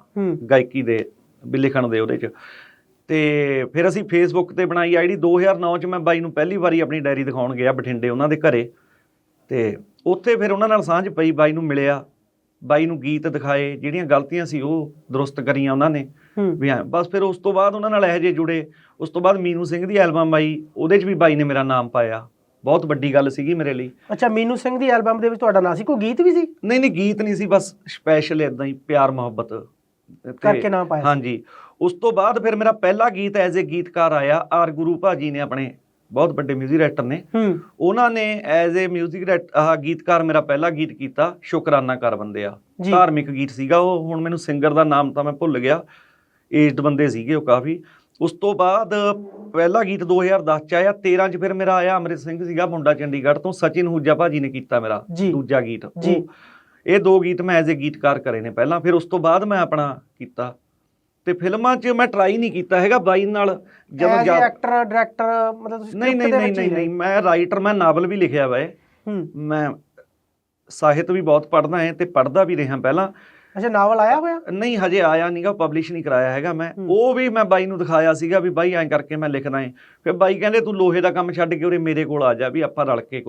ਗਾਇਕੀ ਦੇ ਵੀ ਲਿਖਣ ਦੇ ਉਹਦੇ ਚ। ਤੇ ਫਿਰ ਅਸੀਂ ਫੇਸਬੁੱਕ ਤੇ ਬਣਾਈ ਆਈਡੀ। 2009 ਚ ਮੈਂ ਬਾਈ ਨੂੰ ਪਹਿਲੀ ਵਾਰੀ ਆਪਣੀ ਡਾਇਰੀ ਦਿਖਾਉਣ ਗਿਆ ਬਠਿੰਡੇ ਉਹਨਾਂ ਦੇ ਘਰੇ। ਤੇ ਉੱਥੇ ਫਿਰ ਉਹਨਾਂ ਨਾਲ ਸਾਂਝ ਪਈ ਬਾਈ ਨੂੰ ਮਿਲਿਆ। ਬਾਈ ਨੂੰ ਗੀਤ ਦਿਖਾਏ ਜਿਹੜੀਆਂ ਗਲਤੀਆਂ ਸੀ ਉਹ ਦਰੁਸਤ ਕਰੀਆਂ ਉਹਨਾਂ ਨੇ। ਵੀ ਹਾਂ ਬਸ ਫਿਰ ਉਸ ਤੋਂ ਬਾਅਦ ਉਹਨਾਂ ਨਾਲ ਇਹੋ ਜਿਹੇ ਜੁੜੇ। ਉਸ ਤੋਂ ਬਾਅਦ ਮੀਨੂ ਸਿੰਘ ਦੀ ਐਲਬਮ ਆਈ। ਉਹਦੇ 'ਚ ਵੀ ਬਾਈ ਨੇ ਮੇਰਾ ਨਾਮ ਪਾਇਆ। ਬਹੁਤ ਵੱਡੀ ਗੱਲ ਸੀਗੀ ਮੇਰੇ ਲਈ ਅੱਛਾ ਮੀਨੂ ਸਿੰਘ ਦੀ ਐਲਬਮ ਦੇ ਵਿੱਚ ਤੁਹਾਡਾ ਨਾਂ ਸੀ ਕੋਈ ਗੀਤ ਵੀ ਸੀ ਨਹੀਂ ਨਹੀਂ ਗੀਤ ਨਹੀਂ ਸੀ ਬਸ ਸਪੈਸ਼ਲ ਇਦਾਂ ਹੀ ਪਿਆਰ ਮੁਹੱਬਤ ਤੇ- ਕਰਕੇ ਨਾਮ ਪਾਇਆ ਸੀ। ਹਾਂਜੀ ਉਸ ਤੋਂ ਬਾਅਦ ਫਿਰ ਮੇਰਾ ਪਹਿਲਾ ਗੀਤ ਐਜ਼ ਅ ਗੀਤਕਾਰ ਆਇਆ ਆਰ ਗੁਰੂ ਭਾਜੀ ਨੇ ਆਪਣੇ ਬਹੁਤ ਵੱਡੇ 뮤직 ਡਾਇਰੈਕਟਰ ਨੇ ਹੂੰ ਉਹਨਾਂ ਨੇ ਐਜ਼ ਅ 뮤직 ਡਾਇਰੈਕਟਰ ਆਹ ਗੀਤਕਾਰ ਮੇਰਾ ਪਹਿਲਾ ਗੀਤ ਕੀਤਾ ਸ਼ੁਕਰਾਨਾ ਕਰ ਬੰਦਿਆ ਜੀ। ਧਾਰਮਿਕ ਗੀਤ ਸੀਗਾ ਉਹ ਹੁਣ ਮੈਨੂੰ ਸਿੰਗਰ ਦਾ ਨਾਮ ਤਾਂ ਮੈਂ ਭੁੱਲ ਗਿਆ ਏਜਡ ਬੰਦੇ ਸੀਗੇ ਉਹ ਕਾਫੀ ਉਸ ਤੋਂ ਬਾਅਦ ਪਹਿਲਾ ਗੀਤ 2010 ਚ ਆਇਆ 13 ਚ ਫਿਰ ਮੇਰਾ ਆਇਆ ਅੰਮ੍ਰਿਤ ਸਿੰਘ ਸੀਗਾ ਮੁੰਡਾ ਚੰਡੀਗੜ੍ਹ ਤੋਂ ਸਚਿਨ ਹੂਜਾ ਭਾਜੀ ਨੇ ਕੀਤਾ ਮੇਰਾ। ਦੂਜਾ ਗੀਤ। ਜੀ। ਇਹ ਦੋ ਗੀਤ ਮੈਂ ਐਜ਼ ਅ ਗੀਤਕਾਰ ਕਰੇ ਨੇ ਪਹਿਲਾਂ ਫਿਰ ਉਸ ਤੋਂ ਬਾਅਦ ਮੈਂ ਆਪਣਾ ਕੀਤਾ। ਤੇ ਫਿਲਮਾਂ 'ਚ ਮੈਂ ਟਰਾਈ ਨਹੀਂ ਕੀਤਾ ਹੈਗਾ ਬਾਈ ਨਾਲ ਜਦੋਂ ਜਾ ਐਕਟਰ ਡਾਇਰੈਕਟਰ ਮਤਲਬ ਤੁਸੀਂ ਨਹੀਂ ਨਹੀਂ ਨਹੀਂ ਨਹੀਂ ਨਹੀਂ ਮੈਂ ਰਾਈਟਰ ਮੈਂ ਨਾਵਲ ਵੀ ਲਿਖਿਆ ਵਾ ਮੈਂ ਸਾਹਿਤ ਵੀ ਬਹੁਤ ਪੜ੍ਹਦਾ ਹਾਂ ਤੇ ਪੜ੍ਹਦਾ ਵੀ ਰਿਹਾ ਪਹਿਲਾਂ। ਅੱਛਾ ਨਾਵਲ ਆਇਆ ਹੋਇਆ? ਨਹੀਂ ਹਜੇ ਆਇਆ ਨਹੀਂਗਾ ਪਬਲਿਸ਼ ਨਹੀਂ ਕਰਾਇਆ ਹੈਗਾ ਮੈਂ। ਉਹ ਵੀ ਮੈਂ ਬਾਈ ਨੂੰ ਦਿਖਾਇਆ ਸੀਗਾ ਵੀ ਬਾਈ ਐਂ ਕਰਕੇ ਮੈਂ ਲਿਖਦਾ ਏ। ਫਿਰ ਬਾਈ ਕਹਿੰਦੇ ਤੂੰ ਲੋਹੇ ਦਾ ਕੰਮ ਛੱਡ ਕੇ ਉਰੇ ਮੇਰੇ ਕੋਲ ਆ ਜਾ ਵੀ ਆਪਾਂ ਰਲ ਕੇ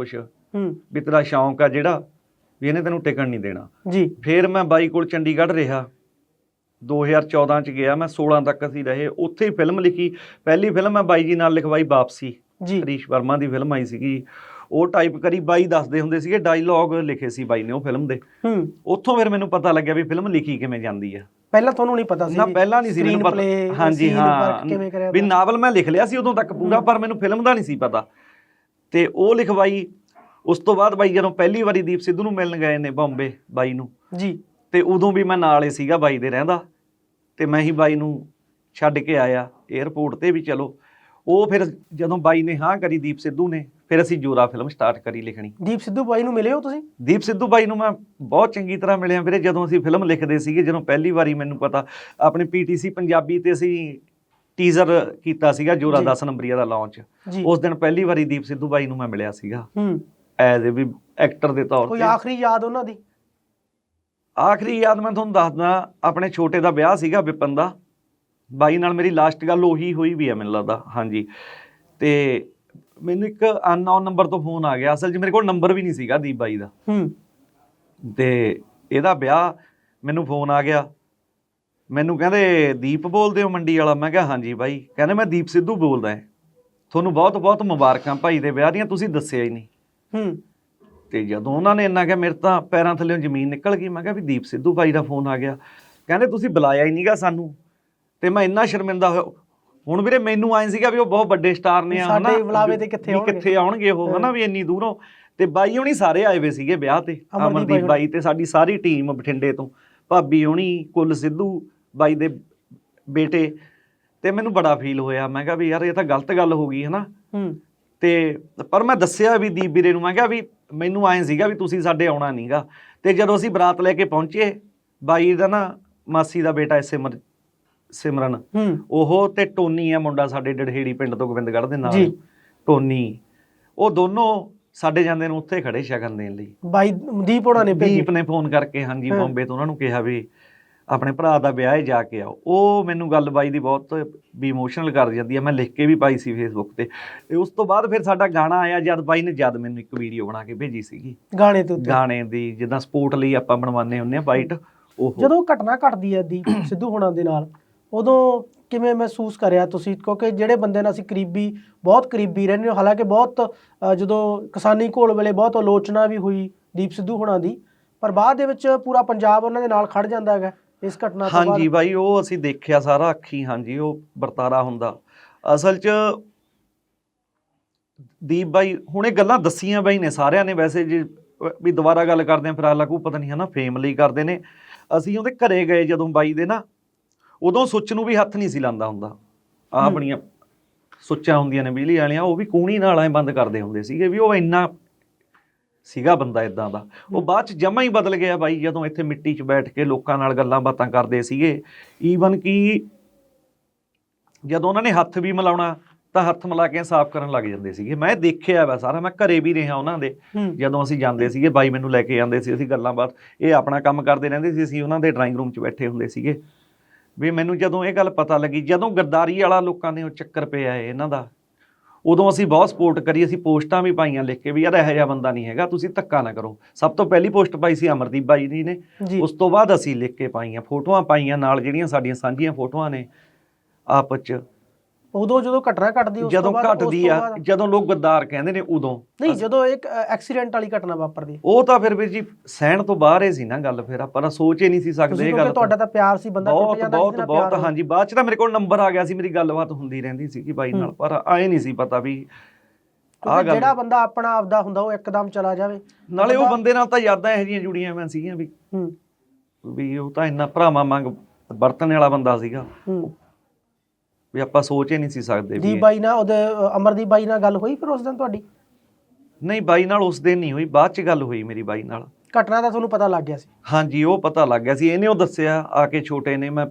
ਹੂੰ। ਵੀ ਤੇਰਾ ਸ਼ੌਂਕ ਆ ਜਿਹੜਾ ਵੀ ਇਹਨੇ ਤੈਨੂੰ ਟਿਕਣ ਨਹੀਂ ਦੇਣਾ। ਜੀ। ਫਿਰ ਮੈਂ ਬਾਈ ਕੋਲ ਚੰਡੀਗੜ੍ਹ ਰਿਹਾ। 2014 ਚ ਗਿਆ ਮੈਂ 16 ਤੱਕ ਅਸੀਂ ਰਹੇ। ਉੱਥੇ ਹੀ ਫਿਲਮ ਲਿਖੀ। ਪਹਿਲੀ ਫਿਲਮ ਮੈਂ ਬਾਈ ਜੀ ਨਾਲ ਲਿਖਵਾਈ ਵਾਪਸੀ। ਜੀ। ਹਰੀਸ਼ ਵਰਮਾ ਦੀ ਫਿਲਮ ਆਈ ਸੀਗੀ। ਉਹ ਟਾਈਪ ਕਰੀ ਬਾਈ ਦੱਸਦੇ ਹੁੰਦੇ ਸੀਗੇ ਡਾਇਲੌਗ ਲਿਖੇ ਸੀ ਬਾਈ ਨੇ ਉਹ ਫਿਲਮ ਦੇ। ਹੂੰ। ਉੱਥੋਂ ਫਿਰ ਮੈਨੂੰ ਪਤਾ ਲੱਗਿਆ ਵੀ ਫਿਲਮ ਲਿਖੀ ਕਿਵੇਂ ਜਾਂਦੀ ਆ। ਪਹਿਲਾਂ ਤੁਹਾਨੂੰ ਨਹੀਂ ਪਤਾ ਸੀ ਨਾ ਪਹਿਲਾਂ ਨਹੀਂ ਸੀ ਮੈਨੂੰ ਪਤਾ ਹਾਂਜੀ ਹਾਂ। ਵੀ। ਨਾਵਲ ਮੈਂ ਲਿਖ ਲਿਆ ਸੀ ਉਦੋਂ ਤੱਕ ਪੂਰਾ ਪਰ ਮੈਨੂੰ ਫਿਲਮ ਦਾ ਨਹੀਂ ਸੀ ਪਤਾ। ਤੇ ਉਹ ਲਿਖਵਾਈ ਉਸ ਤੋਂ ਬਾਅਦ ਬਾਈ ਜਦੋਂ ਪਹਿਲੀ ਵਾਰੀ ਦੀਪ ਸਿੱਧੂ ਨੂੰ ਮਿਲਣ ਗਏ ਨੇ ਬੰਬੇ ਬਾਈ ਨੂੰ ਜੀ। ਤੇ ਉਦੋਂ ਵੀ ਮੈਂ ਨਾਲ ਹੀ ਸੀਗਾ ਬਾਈ ਦੇ ਰਹਿੰਦਾ। ਤੇ ਮੈਂ ਹੀ ਬਾਈ ਨੂੰ ਛੱਡ ਕੇ ਆਇਆ 에ਅਰਪੋਰਟ ਤੇ ਵੀ ਚਲੋ। ਉਹ ਫਿਰ ਜਦੋਂ ਬਾਈ ਨੇ ਹਾਂ ਕਰੀ ਦੀਪ ਸਿੱਧੂ ਨੇ ਫਿਰ ਅਸੀਂ ਜੋਰਾ ਫਿਲਮ ਸਟਾਰਟ ਕਰੀ ਲਿਖਣੀ। ਦੀਪ ਸਿੱਧੂ ਬਾਈ ਨੂੰ ਮਿਲੇ ਹੋ ਤੁਸੀਂ? ਦੀਪ ਸਿੱਧੂ ਬਾਈ ਨੂੰ ਮੈਂ ਬਹੁਤ ਚੰਗੀ ਤਰ੍ਹਾਂ ਮਿਲਿਆ ਵੀਰੇ ਜਦੋਂ ਅਸੀਂ ਫਿਲਮ ਲਿਖਦੇ ਸੀਗੇ ਜਦੋਂ ਪਹਿਲੀ ਵਾਰੀ ਮੈਨੂੰ ਪਤਾ ਆਪਣੇ ਪੀਟੀਸੀ ਪੰਜਾਬੀ ਤੇ ਅਸੀਂ ਟੀਜ਼ਰ ਕੀਤਾ ਸੀਗਾ ਜੋਰਾ ਜੀ। 10 ਨੰਬਰੀਆ ਦਾ ਲਾਂਚ ਉਸ ਦਿਨ ਪਹਿਲੀ ਵਾਰੀ ਦੀਪ ਸਿੱਧੂ ਬਾਈ ਨੂੰ ਮੈਂ ਮਿਲਿਆ ਸੀਗਾ। ਹੂੰ। ਐਜ਼ ਅ ਵੀ ਐਕਟਰ ਦੇ ਤੌਰ ਕੋਈ ਤੇ। ਆਖਰੀ ਯਾਦ ਉਹਨਾਂ ਦੀ? ਆਖਰੀ ਯਾਦ ਮੈਂ ਤੁਹਾਨੂੰ ਦੱਸਦਾ ਆਪਣੇ ਛੋਟੇ ਦਾ ਵਿਆਹ ਸੀਗਾ ਵਿਪਨ ਦਾ। ਬਾਈ ਨਾਲ ਮੇਰੀ ਲਾਸਟ ਗੱਲ ਉਹੀ ਹੋਈ ਵੀ ਹੈ ਮੈਨੂੰ ਲੱਗਦਾ ਹਾਂਜੀ। ਤੇ ਮੈਨੂੰ ਇੱਕ ਅਨਨੋਨ ਨੰਬਰ ਤੋਂ ਫੋਨ ਆ ਗਿਆ। ਅਸਲ 'ਚ ਮੇਰੇ ਕੋਲ ਨੰਬਰ ਵੀ ਨਹੀਂ ਸੀਗਾ ਦੀਪ ਬਾਈ ਦਾ। ਹੂੰ। ਤੇ ਇਹਦਾ ਵਿਆਹ ਮੈਨੂੰ ਫੋਨ ਆ ਗਿਆ। ਮੈਨੂੰ ਕਹਿੰਦੇ ਦੀਪ ਬੋਲਦੇ ਹੋ ਮੰਡੀ ਵਾਲਾ? ਮੈਂ ਕਿਹਾ ਹਾਂਜੀ ਬਾਈ। ਕਹਿੰਦੇ ਮੈਂ ਦੀਪ ਸਿੱਧੂ ਬੋਲਦਾ ਹਾਂ। ਤੁਹਾਨੂੰ ਬਹੁਤ ਬਹੁਤ ਮੁਬਾਰਕਾਂ ਭਾਈ ਦੇ ਵਿਆਹ ਦੀਆਂ ਤੁਸੀਂ ਦੱਸਿਆ ਹੀ ਨਹੀਂ। ਹੂੰ। ਤੇ ਜਦੋਂ ਉਹਨਾਂ ਨੇ ਇੰਨਾ ਕਿਹਾ ਮੇਰੇ ਤਾਂ ਪੈਰਾਂ ਥੱਲੇੋਂ ਜ਼ਮੀਨ ਨਿਕਲ ਗਈ। ਮੈਂ ਕਿਹਾ ਵੀ ਦੀਪ ਸਿੱਧੂ ਭਾਈ ਦਾ ਫੋਨ ਆ ਗਿਆ। ਕਹਿੰਦੇ ਤੁਸੀਂ ਬੁਲਾਇਆ ਹੀ ਨਹੀਂਗਾ ਸਾਨੂੰ। ਤੇ ਮੈਂ ਇੰਨਾ ਸ਼ਰਮਿੰਦਾ ਹੋਇਆ ਹੁਣ ਵੀਰੇ ਮੈਨੂੰ ਆਏ ਸੀਗਾ ਵੀ ਉਹ ਬਹੁਤ ਵੱਡੇ ਸਟਾਰ ਨੇ ਆ ਸਾਡੇ ਹਨਾ? ਬੁਲਾਵੇ ਤੇ ਕਿੱਥੇ ਆਉਣਗੇ? ਕਿੱਥੇ ਆਉਣਗੇ ਉਹ ਹਨਾ ਵੀ ਇੰਨੀ ਦੂਰੋਂ। ਤੇ ਬਾਈ ਹੋਣੀ ਸਾਰੇ ਆਏ ਵੇ ਸੀਗੇ ਵਿਆਹ ਤੇ ਅਮਰਦੀਪ ਅਮਰਦੀਪ ਬਾਈ ਤੇ ਸਾਡੀ ਸਾਰੀ ਟੀਮ ਬਠਿੰਡੇ ਤੋਂ। ਭਾਬੀ ਹੋਣੀ ਕੁੱਲ ਸਿੱਧੂ ਬਾਈ ਦੇ ਬੇਟੇ। ਤੇ ਮੈਨੂੰ ਬੜਾ ਫੀਲ ਹੋਇਆ ਮੈਂ ਕਿਹਾ ਵੀ ਯਾਰ ਇਹ ਤਾਂ ਗਲਤ ਗੱਲ ਹੋ ਗਈ ਹਨਾ? ਤੇ ਪਰ ਮੈਂ ਦੱਸਿਆ ਵੀ ਦੀਪ ਵੀਰੇ ਨੂੰ ਮੈਂ ਕਿਹਾ ਵੀ ਮੈਨੂੰ ਐਂ ਸੀਗਾ ਵੀ ਤੁਸੀਂ ਸਾਡੇ ਆਉਣਾ ਨਹੀਂਗਾ ਤੇ ਜਦੋਂ ਅਸੀਂ ਬਰਾਤ ਲੈ ਕੇ ਪਹੁੰਚੇ ਬਾਈ ਦਾ ਨਾ ਮਾਸੀ ਦਾ ਬੇਟਾ ਸਿਮਰ ਸਿਮਰਨ। ਉਹ ਤੇ ਟੋਨੀ ਆ ਮੁੰਡਾ ਸਾਡੇ ਡੜਹੇੜੀ ਪਿੰਡ ਤੋਂ ਗੋਬਿੰਦਗੜ੍ਹ ਦੇ ਨਾਲ। ਜੀ। ਟੋਨੀ। ਉਹ ਦੋਨੋਂ ਸਾਡੇ ਜਾਂਦੇ ਨੂੰ ਉੱਥੇ ਖੜੇ ਸ਼ਗਨ ਦੇਣ ਲਈ। ਬਾਈ ਦੀਪ ਹੋਣਾ ਨੇ ਦੀਪ ਨੇ ਫੋਨ ਕਰਕੇ ਹਾਂਜੀ। ਬੰਬੇ ਤੋਂ ਉਹਨਾਂ ਨੂੰ ਕਿਹਾ ਵੀ ਆਪਣੇ ਭਰਾ ਦਾ ਵਿਆਹ ਹੈ ਜਾ ਕੇ ਆਓ। ਉਹ ਮੈਨੂੰ ਗੱਲ ਬਾਈ ਦੀ ਬਹੁਤ ਵੀ ਇਮੋਸ਼ਨਲ ਕਰ ਜਾਂਦੀ ਹੈ ਮੈਂ ਲਿਖ ਕੇ ਵੀ ਪਾਈ ਸੀ ਫੇਸਬੁੱਕ ਤੇ। ਤੇ ਉਸ ਤੋਂ ਬਾਅਦ ਫਿਰ ਸਾਡਾ ਗਾਣਾ ਆਇਆ ਜਦ ਬਾਈ ਨੇ ਜਦ ਮੈਨੂੰ ਇੱਕ ਵੀਡੀਓ ਬਣਾ ਕੇ ਭੇਜੀ ਸੀਗੀ। ਗਾਣੇ ਦੇ ਉੱਤੇ। ਗਾਣੇ ਦੀ ਜਿੱਦਾਂ ਸਪੋਰਟ ਲਈ ਆਪਾਂ ਬਣਵਾਉਂਦੇ ਹੁੰਦੇ ਆ ਬਾਈਟ ਉਹ। ਜਦੋਂ ਘਟਨਾ ਘਟਦੀ ਹੈ ਦੀਪ ਸਿੱਧੂ ਹੋਣਾ ਦੇ ਨਾਲ ਉਦੋਂ ਕਿਵੇਂ ਮਹਿਸੂਸ ਕਰਿਆ ਤੁਸੀਂ? ਕਿਉਂਕਿ ਜਿਹੜੇ ਬੰਦੇ ਨਾਲ ਅਸੀਂ ਕਰੀਬੀ ਬਹੁਤ ਕਰੀਬੀ ਰਹਿੰਦੇ ਹਾਂ। ਹਾਲਾਂਕਿ ਬਹੁਤ ਅ, ਜਦੋਂ ਕਿਸਾਨੀ ਘੋਲ ਵੇਲੇ ਬਹੁਤ ਆਲੋਚਨਾ ਵੀ ਹੋਈ ਦੀਪ ਸਿੱਧੂ ਹੋਣਾ ਦੀ ਪਰ ਬਾਅਦ ਦੇ ਵਿੱਚ ਪੂਰਾ ਪੰਜਾਬ ਉਹਨਾਂ ਦੇ ਨਾਲ ਖੜ ਜਾਂਦਾ ਹੈਗਾ ਇਸ ਘਟਨਾ ਤੋਂ ਬਾਅਦ। ਹਾਂਜੀ ਬਾਈ ਉਹ ਅਸੀਂ ਦੇਖਿਆ ਸਾਰਾ ਅੱਖੀ। ਹਾਂਜੀ ਉਹ ਵਰਤਾਰਾ ਹੁੰਦਾ। ਅਸਲ 'ਚ ਦੀਪ ਬਾਈ ਹੁਣ ਇਹ ਗੱਲਾਂ ਦੱਸੀਆਂ ਬਾਈ ਨੇ ਸਾਰਿਆਂ ਨੇ। ਵੈਸੇ ਜੇ ਵੀ ਦੁਬਾਰਾ ਗੱਲ ਕਰਦੇ ਆਂ ਫਿਰ ਆਲਾ ਕੋ ਪਤਾ ਨਹੀਂ ਹੈ ਨਾ ਫੇਮ ਲਈ ਕਰਦੇ ਨੇ। ਅਸੀਂ ਉਹਦੇ ਘਰੇ ਗਏ ਜਦੋਂ ਬਾਈ ਦੇ ਨਾ ਉਦੋਂ ਸੁੱਚ ਨੂੰ ਵੀ ਹੱਥ ਨਹੀਂ ਸੀ ਲਾਂਦਾ ਹੁੰਦਾ। ਆ ਹੂੰ। ਆਪਣੀਆਂ ਸੁੱਚਾਂ ਹੁੰਦੀਆਂ ਨੇ ਬਿਜਲੀ ਵਾਲੀਆਂ ਉਹ ਵੀ ਕੂਣੀ ਨਾਲ ਐ ਬੰਦ ਕਰਦੇ ਹੁੰਦੇ ਸੀਗੇ ਵੀ ਉਹ ਇੰਨਾ ਸੀਗਾ ਬੰਦਾ ਇਦਾਂ ਦਾ। ਉਹ ਬਾਅਦ ਚ ਜਮਾ ਹੀ ਬਦਲ ਗਿਆ ਬਾਈ ਜਦੋਂ ਇੱਥੇ ਮਿੱਟੀ 'ਚ ਬੈਠ ਕੇ ਲੋਕਾਂ ਨਾਲ ਗੱਲਾਂ ਬਾਤਾਂ ਕਰਦੇ ਸੀਗੇ। ਈਵਨ ਕਿ ਜਦੋਂ ਉਹਨਾਂ ਨੇ ਹੱਥ ਵੀ ਮਿਲਾਉਣਾ ਤਾਂ ਹੱਥ ਮਿਲਾ ਕੇ ਸਾਫ਼ ਕਰਨ ਲੱਗ ਜਾਂਦੇ ਸੀਗੇ। ਮੈਂ ਦੇਖਿਆ ਵਾ ਸਾਰਾ ਮੈਂ ਘਰੇ ਵੀ ਰਿਹਾ ਉਹਨਾਂ ਦੇ ਜਦੋਂ ਅਸੀਂ ਜਾਂਦੇ ਸੀਗੇ ਬਾਈ ਮੈਨੂੰ ਲੈ ਕੇ ਜਾਂਦੇ ਸੀ ਅਸੀਂ ਗੱਲਾਂ ਬਾਤ ਇਹ ਆਪਣਾ ਕੰਮ ਕਰਦੇ ਰਹਿੰਦੇ ਸੀ ਅਸੀਂ ਉਹਨਾਂ ਦੇ ਡਰਾਇੰਗ ਰੂਮ 'ਚ ਬੈਠੇ ਹੁੰਦੇ ਸੀਗੇ। ਵੀ ਮੈਨੂੰ ਜਦੋਂ ਇਹ ਗੱਲ ਪਤਾ ਲੱਗੀ ਜਦੋਂ ਗੱਦਾਰੀ ਵਾਲਾ ਲੋਕਾਂ ਨੇ ਉਹ ਚੱਕਰ ਪਿਆ ਹੈ ਇਹਨਾਂ ਦਾ ਉਦੋਂ ਅਸੀਂ ਬਹੁਤ ਸਪੋਰਟ ਕਰੀ ਅਸੀਂ ਪੋਸਟਾਂ ਵੀ ਪਾਈਆਂ ਲਿਖ ਕੇ ਵੀ ਯਾਰ ਇਹੋ ਜਿਹਾ ਬੰਦਾ ਨਹੀਂ ਹੈਗਾ ਤੁਸੀਂ ਧੱਕਾ ਨਾ ਕਰੋ। ਸਭ ਤੋਂ ਪਹਿਲੀ ਪੋਸਟ ਪਾਈ ਸੀ ਅਮਰਦੀਪ ਬਾਈ ਜੀ ਨੇ। ਉਸ ਤੋਂ ਬਾਅਦ ਅਸੀਂ ਲਿਖ ਕੇ ਪਾਈਆਂ ਫੋਟੋਆਂ ਪਾਈਆਂ ਨਾਲ ਜਿਹੜੀਆਂ ਸਾਡੀਆਂ ਸਾਂਝੀਆਂ ਫੋਟੋਆਂ ਨੇ ਆਪਸ ਚ। ਉਦੋਂ ਜਦੋਂ ਘਟਨਾ ਘਟਦੀ ਉਸ ਤੋਂ ਜਦੋਂ ਬਾਅਦ ਉਸ ਘਟਦੀ ਤੋਂ ਆ ਬਾਅਦ- ਜਦੋਂ ਲੋਕ ਗੱਦਾਰ ਕਹਿੰਦੇ ਨੇ ਉਦੋਂ। ਨਹੀਂ ਜਦੋਂ ਇੱਕ ਐਕਸੀਡੈਂਟ ਵਾਲੀ ਘਟਨਾ ਵਾਪਰਦੀ। ਉਹ ਤਾਂ ਫਿਰ ਵੀਰ ਜੀ ਸਹਿਣ ਤੋਂ ਬਾਹਰ ਹੀ ਸੀ ਨਾ ਗੱਲ ਫਿਰ ਆਪਾਂ ਤਾਂ ਸੋਚ ਹੀ ਨਹੀਂ ਸੀ ਸਕਦੇ ਤੁਸੀਂ ਇਹ ਕਿਉਂਕਿ ਗੱਲ ਤੁਹਾਡਾ ਤਾਂ ਪਿਆਰ ਸੀ ਬੰਦਾ ਟੁੱਟ ਬਹੁਤ ਜਾਂਦਾ ਬਹੁਤ ਬਹੁਤ। ਹਾਂਜੀ ਬਾਅਦ ਚ ਤਾਂ ਮੇਰੇ ਕੋਲ ਨੰਬਰ ਆ ਗਿਆ ਸੀ ਮੇਰੀ ਗੱਲਬਾਤ ਹੁੰਦੀ ਰਹਿੰਦੀ ਸੀ ਕਿ ਬਾਈ ਨਾਲ। ਪਰ ਆਏ ਨਹੀਂ ਸੀ ਪਤਾ ਵੀ ਆ ਗੱਲ ਜਿਹੜਾ ਬੰਦਾ ਆਪਣਾ ਆਪਦਾ ਹੁੰਦਾ ਉਹ ਇੱਕਦਮ ਚਲਾ ਜਾਵੇ। ਨਾਲੇ ਉਹ ਬੰਦਾ- ਬੰਦੇ ਨਾਲ ਤਾਂ ਯਾਦਾਂ ਇਹੋ ਜਿਹੀਆਂ ਜੁੜੀਆਂ ਮੈਂ ਸੀਗੀਆਂ ਵੀ। ਹੂੰ। ਵੀ ਉਹ ਤਾਂ ਇੰਨਾ ਭਰਾਵਾਂ ਮੰਗ ਵਰਤਣ ਵਾਲਾ ਬੰਦਾ ਸੀਗਾ। ਹੂੰ। ਵੀ ਆਪਾਂ ਸੋਚ ਹੀ ਨਹੀਂ ਸੀ ਸਕਦੇ ਵੀ ਬਾਈ ਨਾਲ ਉਹਦੇ ਅਮਰਦੀਪ ਬਾਈ ਨਾਲ ਗੱਲ ਹੋਈ ਫਿਰ ਉਸ ਦਿਨ ਤੁਹਾਡੀ? ਨਹੀਂ ਬਾਈ ਨਾਲ ਉਸ ਦਿਨ ਨਹੀਂ ਹੋਈ ਬਾਅਦ ਚ ਗੱਲ ਹੋਈ ਮੇਰੀ ਬਾਈ ਨਾਲ। ਘਟਨਾ ਦਾ ਤੁਹਾਨੂੰ ਪਤਾ ਲੱਗ ਗਿਆ ਸੀ? ਹਾਂਜੀ ਉਹ ਪਤਾ ਲੱਗ ਗਿਆ ਸੀ ਇਹਨੇ ਉਹ ਦੱਸਿਆ ਆ ਕੇ ਛੋਟੇ ਨੇ ਮੈਂ